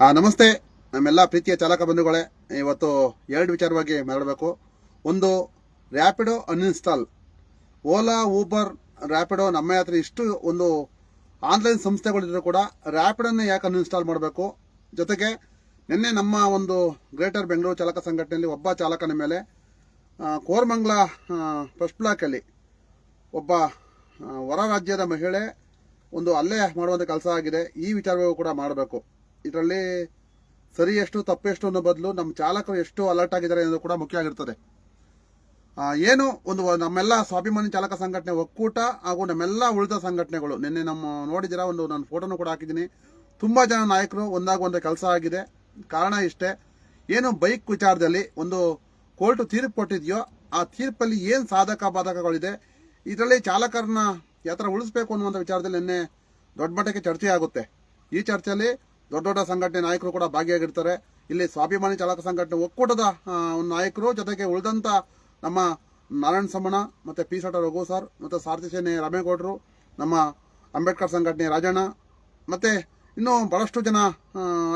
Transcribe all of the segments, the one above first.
ಆ, ನಮಸ್ತೆ. ನಮ್ಮೆಲ್ಲ ಪ್ರೀತಿಯ ಚಾಲಕ ಬಂಧುಗಳೇ ಇವತ್ತು ಎರಡು ವಿಚಾರವಾಗಿ ಮಾತಾಡಬೇಕು. ಒಂದು ರ್ಯಾಪಿಡೋ ಅನ್ಇನ್ಸ್ಟಾಲ್ ಓಲಾ ಊಬರ್ ರ್ಯಾಪಿಡೋ ನಮ್ಮ ಯಾತ್ರೆ ಇಷ್ಟು ಒಂದು ಆನ್ಲೈನ್ ಸಂಸ್ಥೆಗಳಿದ್ರು ಕೂಡ ರ್ಯಾಪಿಡೋನ್ನ ಯಾಕೆ ಅನ್ಇನ್ಸ್ಟಾಲ್ ಮಾಡಬೇಕು? ಜೊತೆಗೆ ನಿನ್ನೆ ನಮ್ಮ ಒಂದು ಗ್ರೇಟರ್ ಬೆಂಗಳೂರು ಚಾಲಕ ಸಂಘಟನೆಯಲ್ಲಿ ಒಬ್ಬ ಚಾಲಕನ ಮೇಲೆ ಕೋರ್ಮಂಗ್ಲ ಫಸ್ಟ್ ಬ್ಲಾಕಲ್ಲಿ ಒಬ್ಬ ಹೊರ ರಾಜ್ಯದ ಮಹಿಳೆ ಒಂದು ಅಲ್ಲೇ ಮಾಡುವಂಥ ಕೆಲಸ ಆಗಿದೆ. ಈ ವಿಚಾರವೂ ಕೂಡ ಮಾಡಬೇಕು. ಇದರಲ್ಲಿ ಸರಿ ಎಷ್ಟು ತಪ್ಪೆಷ್ಟು ಅನ್ನೋ ಬದಲು ನಮ್ಮ ಚಾಲಕರು ಎಷ್ಟು ಅಲರ್ಟ್ ಆಗಿದ್ದಾರೆ ಅನ್ನೋದು ಕೂಡ ಮುಖ್ಯ ಆಗಿರ್ತದೆ. ಏನು ಒಂದು ನಮ್ಮೆಲ್ಲ ಸ್ವಾಭಿಮಾನಿ ಚಾಲಕ ಸಂಘಟನೆ ಒಕ್ಕೂಟ ಹಾಗೂ ನಮ್ಮೆಲ್ಲ ಉಳಿದ ಸಂಘಟನೆಗಳು. ನಿನ್ನೆ ನಮ್ಮ ನೋಡಿದಿರ ಒಂದು ನಾನು ಫೋಟೋನು ಕೂಡ ಹಾಕಿದ್ದೀನಿ. ತುಂಬಾ ಜನ ನಾಯಕರು ಒಂದಾಗುವಂಥ ಕೆಲಸ ಆಗಿದೆ. ಕಾರಣ ಇಷ್ಟೇ, ಏನು ಬೈಕ್ ವಿಚಾರದಲ್ಲಿ ಒಂದು ಕೋರ್ಟ್ ತೀರ್ಪು ಕೊಟ್ಟಿದೆಯೋ, ಆ ತೀರ್ಪಲ್ಲಿ ಏನು ಸಾಧಕ ಬಾಧಕಗಳಿದೆ, ಇದರಲ್ಲಿ ಚಾಲಕರನ್ನ ಯಾವ ಥರ ಉಳಿಸ್ಬೇಕು ಅನ್ನುವಂಥ ವಿಚಾರದಲ್ಲಿ ನಿನ್ನೆ ದೊಡ್ಡ ಮಟ್ಟಕ್ಕೆ ಚರ್ಚೆ ಆಗುತ್ತೆ ಈ ಚರ್ಚೆಯಲ್ಲಿ ದೊಡ್ಡ ದೊಡ್ಡ ಸಂಘಟನೆ ನಾಯಕರು ಕೂಡ ಭಾಗಿಯಾಗಿರ್ತಾರೆ. ಇಲ್ಲಿ ಸ್ವಾಭಿಮಾನಿ ಚಾಲಕ ಸಂಘಟನೆ ಒಕ್ಕೂಟದ ನಾಯಕರು, ಜೊತೆಗೆ ಉಳಿದಂತ ನಮ್ಮ ನಾರಾಯಣ ಸಮಣ ಮತ್ತೆ ಪಿ ಸಟ ರಘು ಸರ್ ಮತ್ತೆ ಸಾರಥಿ ಸೇನೆ ರಾಮೇಗೌಡರು, ನಮ್ಮ ಅಂಬೇಡ್ಕರ್ ಸಂಘಟನೆ ರಾಜಣ್ಣ ಮತ್ತೆ ಇನ್ನೂ ಬಹಳಷ್ಟು ಜನ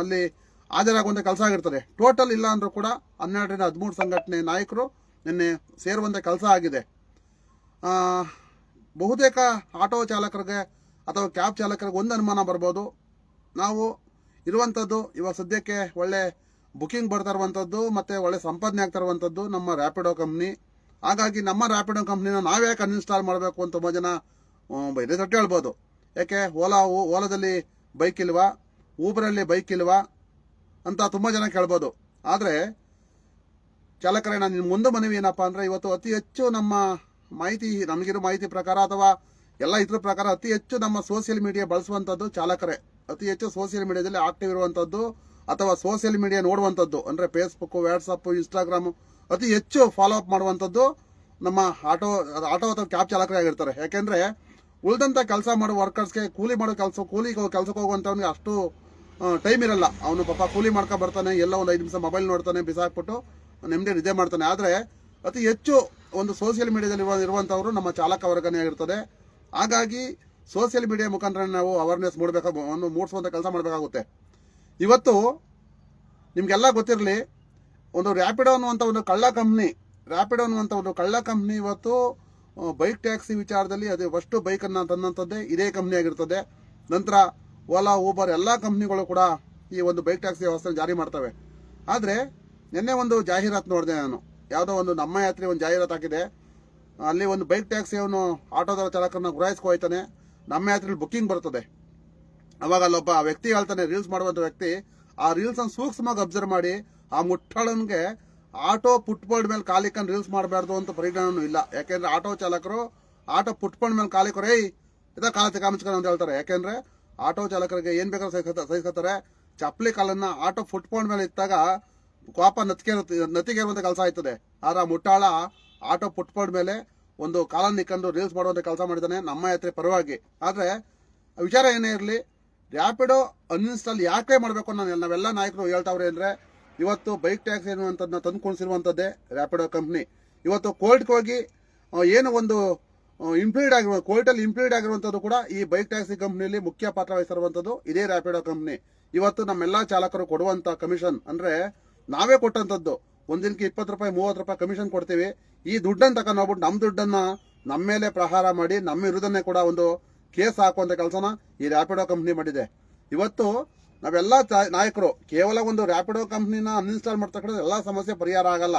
ಅಲ್ಲಿ ಹಾಜರಾಗುವಂಥ ಕೆಲಸ ಆಗಿರ್ತದೆ. ಟೋಟಲ್ ಇಲ್ಲ ಅಂದ್ರೂ ಕೂಡ ಹನ್ನೆರಡರಿಂದ ಹದಿಮೂರು ಸಂಘಟನೆ ನಾಯಕರು ನಿನ್ನೆ ಸೇರುವಂತ ಕೆಲಸ ಆಗಿದೆ. ಬಹುತೇಕ ಆಟೋ ಚಾಲಕರಿಗೆ ಅಥವಾ ಕ್ಯಾಬ್ ಚಾಲಕರಿಗೆ ಒಂದು ಅನುಮಾನ ಬರ್ಬೋದು. ನಾವು ಇರುವಂಥದ್ದು ಇವಾಗ ಸದ್ಯಕ್ಕೆ ಒಳ್ಳೆ ಬುಕಿಂಗ್ ಬರ್ತಾ ಇರುವಂಥದ್ದು ಮತ್ತು ಒಳ್ಳೆ ಸಂಪಾದನೆ ಆಗ್ತಾ ಇರುವಂಥದ್ದು ನಮ್ಮ ರ್ಯಾಪಿಡೋ ಕಂಪ್ನಿ ಹಾಗಾಗಿ ನಮ್ಮ ರ್ಯಾಪಿಡೋ ಕಂಪ್ನಿನ ನಾವ್ಯಾಕೆ ಅನ್ಇನ್ಸ್ಟಾಲ್ ಮಾಡಬೇಕು ಅಂತ ತುಂಬ ಜನ ಇದೇ ತಟ್ಟು ಹೇಳ್ಬೋದು. ಯಾಕೆ, ಓಲಾ ಓಲಾದಲ್ಲಿ ಬೈಕ್ ಇಲ್ವಾ? ಊಬರಲ್ಲಿ ಬೈಕ್ ಇಲ್ವಾ? ಅಂತ ತುಂಬ ಜನ ಕೇಳ್ಬೋದು. ಆದರೆ, ಚಾಲಕರೇ, ನಾನು ನಿಮ್ಮ ಮುಂದೆ ಮನವಿ ಏನಪ್ಪ ಅಂದರೆ, ಇವತ್ತು ಅತಿ ಹೆಚ್ಚು ನಮ್ಮ ಮಾಹಿತಿ, ನಮಗಿರೋ ಮಾಹಿತಿ ಪ್ರಕಾರ ಅಥವಾ ಎಲ್ಲ ಇದ್ರ ಪ್ರಕಾರ ಅತಿ ಹೆಚ್ಚು ನಮ್ಮ ಸೋಷಿಯಲ್ ಮೀಡಿಯಾ ಬಳಸುವಂಥದ್ದು ಚಾಲಕರೇ. ಅತಿ ಹೆಚ್ಚು ಸೋಷಿಯಲ್ ಮೀಡಿಯಾದಲ್ಲಿ ಆಕ್ಟಿವ್ ಇರುವಂಥದ್ದು ಅಥವಾ ಸೋಷಿಯಲ್ ಮೀಡಿಯಾ ನೋಡುವಂಥದ್ದು ಅಂದರೆ ಫೇಸ್ಬುಕ್ ವಾಟ್ಸಪ್ ಇನ್ಸ್ಟಾಗ್ರಾಮ್ ಅತಿ ಹೆಚ್ಚು ಫಾಲೋ ಅಪ್ ಮಾಡುವಂಥದ್ದು ನಮ್ಮ ಆಟೋ ಆಟೋ ಅಥವಾ ಕ್ಯಾಬ್ ಚಾಲಕರೇ ಆಗಿರ್ತಾರೆ. ಯಾಕೆಂದರೆ ಉಳಿದಂಥ ಕೆಲಸ ಮಾಡೋ ವರ್ಕರ್ಸ್ಗೆ ಕೂಲಿ ಮಾಡೋ ಕೆಲಸ, ಕೂಲಿ ಕೆಲಸಕ್ಕೆ ಹೋಗುವಂಥವ್ನಿಗೆ ಅಷ್ಟು ಟೈಮ್ ಇರಲ್ಲ. ಅವನು ಪಾಪ ಕೂಲಿ ಮಾಡ್ಕೊ ಬರ್ತಾನೆ, ಎಲ್ಲ ಒಂದು ಐದು ನಿಮಿಷ ಮೊಬೈಲ್ ನೋಡ್ತಾನೆ, ಬಿಸಾಕ್ಬಿಟ್ಟು ನೆಮ್ಮದಿ ನಿದ್ದೆ ಮಾಡ್ತಾನೆ. ಆದರೆ ಅತಿ ಹೆಚ್ಚು ಒಂದು ಸೋಷಿಯಲ್ ಮೀಡಿಯಾದಲ್ಲಿ ಇರುವಂಥವರು ನಮ್ಮ ಚಾಲಕ ವರ್ಗನೇ ಆಗಿರ್ತದೆ ಹಾಗಾಗಿ ಸೋಷಿಯಲ್ ಮೀಡಿಯಾ ಮುಖಾಂತರ ನಾವು ಅವೇರ್ನೆಸ್ ಮೂಡಬೇಕು ಒಂದು ಮೂಡಿಸುವಂಥ ಕೆಲಸ ಮಾಡಬೇಕಾಗುತ್ತೆ. ಇವತ್ತು ನಿಮಗೆಲ್ಲ ಗೊತ್ತಿರಲಿ, ಒಂದು ರ್ಯಾಪಿಡೋ ಅನ್ನುವಂಥ ಒಂದು ಕಳ್ಳ ಕಂಪ್ನಿ ರ್ಯಾಪಿಡೋ ಅನ್ನುವಂಥ ಒಂದು ಕಳ್ಳ ಕಂಪ್ನಿ ಇವತ್ತು ಬೈಕ್ ಟ್ಯಾಕ್ಸಿ ವಿಚಾರದಲ್ಲಿ ಅದೇ ಫಸ್ಟು ಬೈಕನ್ನು ತಂದಂಥದ್ದೇ ಇದೇ ಕಂಪ್ನಿ ಆಗಿರ್ತದೆ. ನಂತರ ಓಲಾ ಊಬರ್ ಎಲ್ಲ ಕಂಪ್ನಿಗಳು ಕೂಡ ಈ ಒಂದು ಬೈಕ್ ಟ್ಯಾಕ್ಸಿ ವ್ಯವಸ್ಥೆ ಜಾರಿ ಮಾಡ್ತವೆ. ಆದರೆ ನಿನ್ನೆ ಒಂದು ಜಾಹೀರಾತು ನೋಡಿದೆ ನಾನು. ಯಾವುದೋ ಒಂದು ನಮ್ಮ ಯಾತ್ರೆ ಒಂದು ಜಾಹೀರಾತು ಹಾಕಿದೆ. ಅಲ್ಲಿ ಒಂದು ಬೈಕ್ ಟ್ಯಾಕ್ಸಿ ಅವನು ಆಟೋದ ಚಾಲಕರನ್ನ ಗುರಾಯಿಸ್ಕೊ ಹೋಯ್ತಾನೆ ನಮ್ಮ ಯಾತ್ರೆಯಲ್ಲಿ ಬುಕ್ಕಿಂಗ್ ಬರ್ತದೆ. ಅವಾಗ ಅಲ್ಲೊಬ್ಬ ವ್ಯಕ್ತಿ ಹೇಳ್ತಾನೆ ರೀಲ್ಸ್ ಮಾಡುವಂಥ ವ್ಯಕ್ತಿ, ಆ ರೀಲ್ಸ್ ಅನ್ನು ಸೂಕ್ಷ್ಮವಾಗಿ ಅಬ್ಸರ್ವ್ ಮಾಡಿ, ಆ ಮುಟ್ಟಾಳನ್ಗೆ ಆಟೋ ಪುಟ್ಬಾಲ್ ಮೇಲೆ ಕಾಲಿಕನ್ ರೀಲ್ಸ್ ಮಾಡಬಾರ್ದು ಅಂತ ಪರಿಜ್ಞಾನನೂ ಇಲ್ಲ. ಯಾಕೆಂದ್ರೆ ಆಟೋ ಚಾಲಕರು ಆಟೋ ಫುಟ್ಬೋರ್ಡ್ ಮೇಲೆ ಕಾಲಿಕರು ಏಯ್, ಇದ ಕಾಲತೆ ಕಾಮಿಸ್ಕೊಂಡು ಅಂತ ಹೇಳ್ತಾರೆ. ಯಾಕೆಂದ್ರೆ ಆಟೋ ಚಾಲಕರಿಗೆ ಏನ್ ಬೇಕಾದ್ರೂ ಸಹಿಸ್ಕೊತ- ಸಹಿಸ್ಕೊತಾರೆ. ಚಪ್ಪಲಿ ಕಾಲನ್ನ ಆಟೋ ಫುಟ್ಬೋರ್ಡ್ ಮೇಲೆ ಇಟ್ಟಾಗ ಕೋಪ ನತ್ತಿಗೆ ನತ್ತಿಗೆ ಕೆಲಸ ಆಯ್ತದೆ. ಆದ್ರೆ ಆ ಮುಟ್ಟಾಳ ಆಟೋ ಫುಟ್ಬೋರ್ಡ್ ಮೇಲೆ ಒಂದು ಕಾಲನ್ನು ನಿಕ್ಕೊಂಡು ರೀಲ್ಸ್ ಮಾಡುವಂಥ ಕೆಲಸ ಮಾಡಿದ್ದಾನೆ ನಮ್ಮ ಯಾತ್ರೆ ಪರವಾಗಿ. ಆದರೆ, ವಿಚಾರ ಏನೇ ಇರಲಿ ರ್ಯಾಪಿಡೋ ಅನ್ಇನ್ಸ್ಟಾಲ್ ಯಾಕೆ ಮಾಡಬೇಕು ಅನ್ನೋ ನಾವೆಲ್ಲ ನಾಯಕರು ಹೇಳ್ತಾವ್ರೆ ಅಂದ್ರೆ, ಇವತ್ತು ಬೈಕ್ ಟ್ಯಾಕ್ಸ್ ತಂದು ತಂದುಕೊಂಡಿಸಿರುವಂಥದ್ದೇ ರ್ಯಾಪಿಡೋ ಕಂಪ್ನಿ ಇವತ್ತು ಕೋರ್ಟ್ಗೆ ಹೋಗಿ ಏನು ಒಂದು ಇಂಪ್ಲೀಡ್ ಆಗಿರುವ ಕೋರ್ಟಲ್ಲಿ ಇಂಪ್ಲೀಡ್ ಆಗಿರುವಂಥದ್ದು ಕೂಡ ಈ ಬೈಕ್ ಟ್ಯಾಕ್ಸಿ ಕಂಪ್ನಿಯಲ್ಲಿ ಮುಖ್ಯ ಪಾತ್ರ ವಹಿಸಿರುವಂಥದ್ದು ಇದೇ ರ್ಯಾಪಿಡೋ ಕಂಪ್ನಿ ಇವತ್ತು ನಮ್ಮೆಲ್ಲ ಚಾಲಕರು ಕೊಡುವಂಥ ಕಮಿಷನ್ ಅಂದ್ರೆ ನಾವೇ ಕೊಟ್ಟಂಥದ್ದು ಒಂದಿನಕ್ಕೆ ಇಪ್ಪತ್ತು ರೂಪಾಯಿ, ಮೂವತ್ತು ರೂಪಾಯಿ ಕಮಿಷನ್ ಕೊಡ್ತೀವಿ. ಈ ದುಡ್ಡನ್ನು ತಗೊಂಡು ಹೋಗ್ಬಿಟ್ಟು ನಮ್ಮ ದುಡ್ಡನ್ನ ನಮ್ಮ ಮೇಲೆ ಪ್ರಹಾರ ಮಾಡಿ ನಮ್ಮ ವಿರುದ್ಧನೇ ಕೂಡ ಒಂದು ಕೇಸ್ ಹಾಕುವಂಥ ಕೆಲಸನ ಈ ರ್ಯಾಪಿಡೋ ಕಂಪ್ನಿ ಮಾಡಿದೆ. ಇವತ್ತು ನಾವೆಲ್ಲ ನಾಯಕರು, ಕೇವಲ ಒಂದು ರ್ಯಾಪಿಡೋ ಕಂಪ್ನಿನ ಅನ್ಇನ್ಸ್ಟಾಲ್ ಮಾಡ್ತಕ್ಕಂಥ ಎಲ್ಲ ಸಮಸ್ಯೆ ಪರಿಹಾರ ಆಗಲ್ಲ.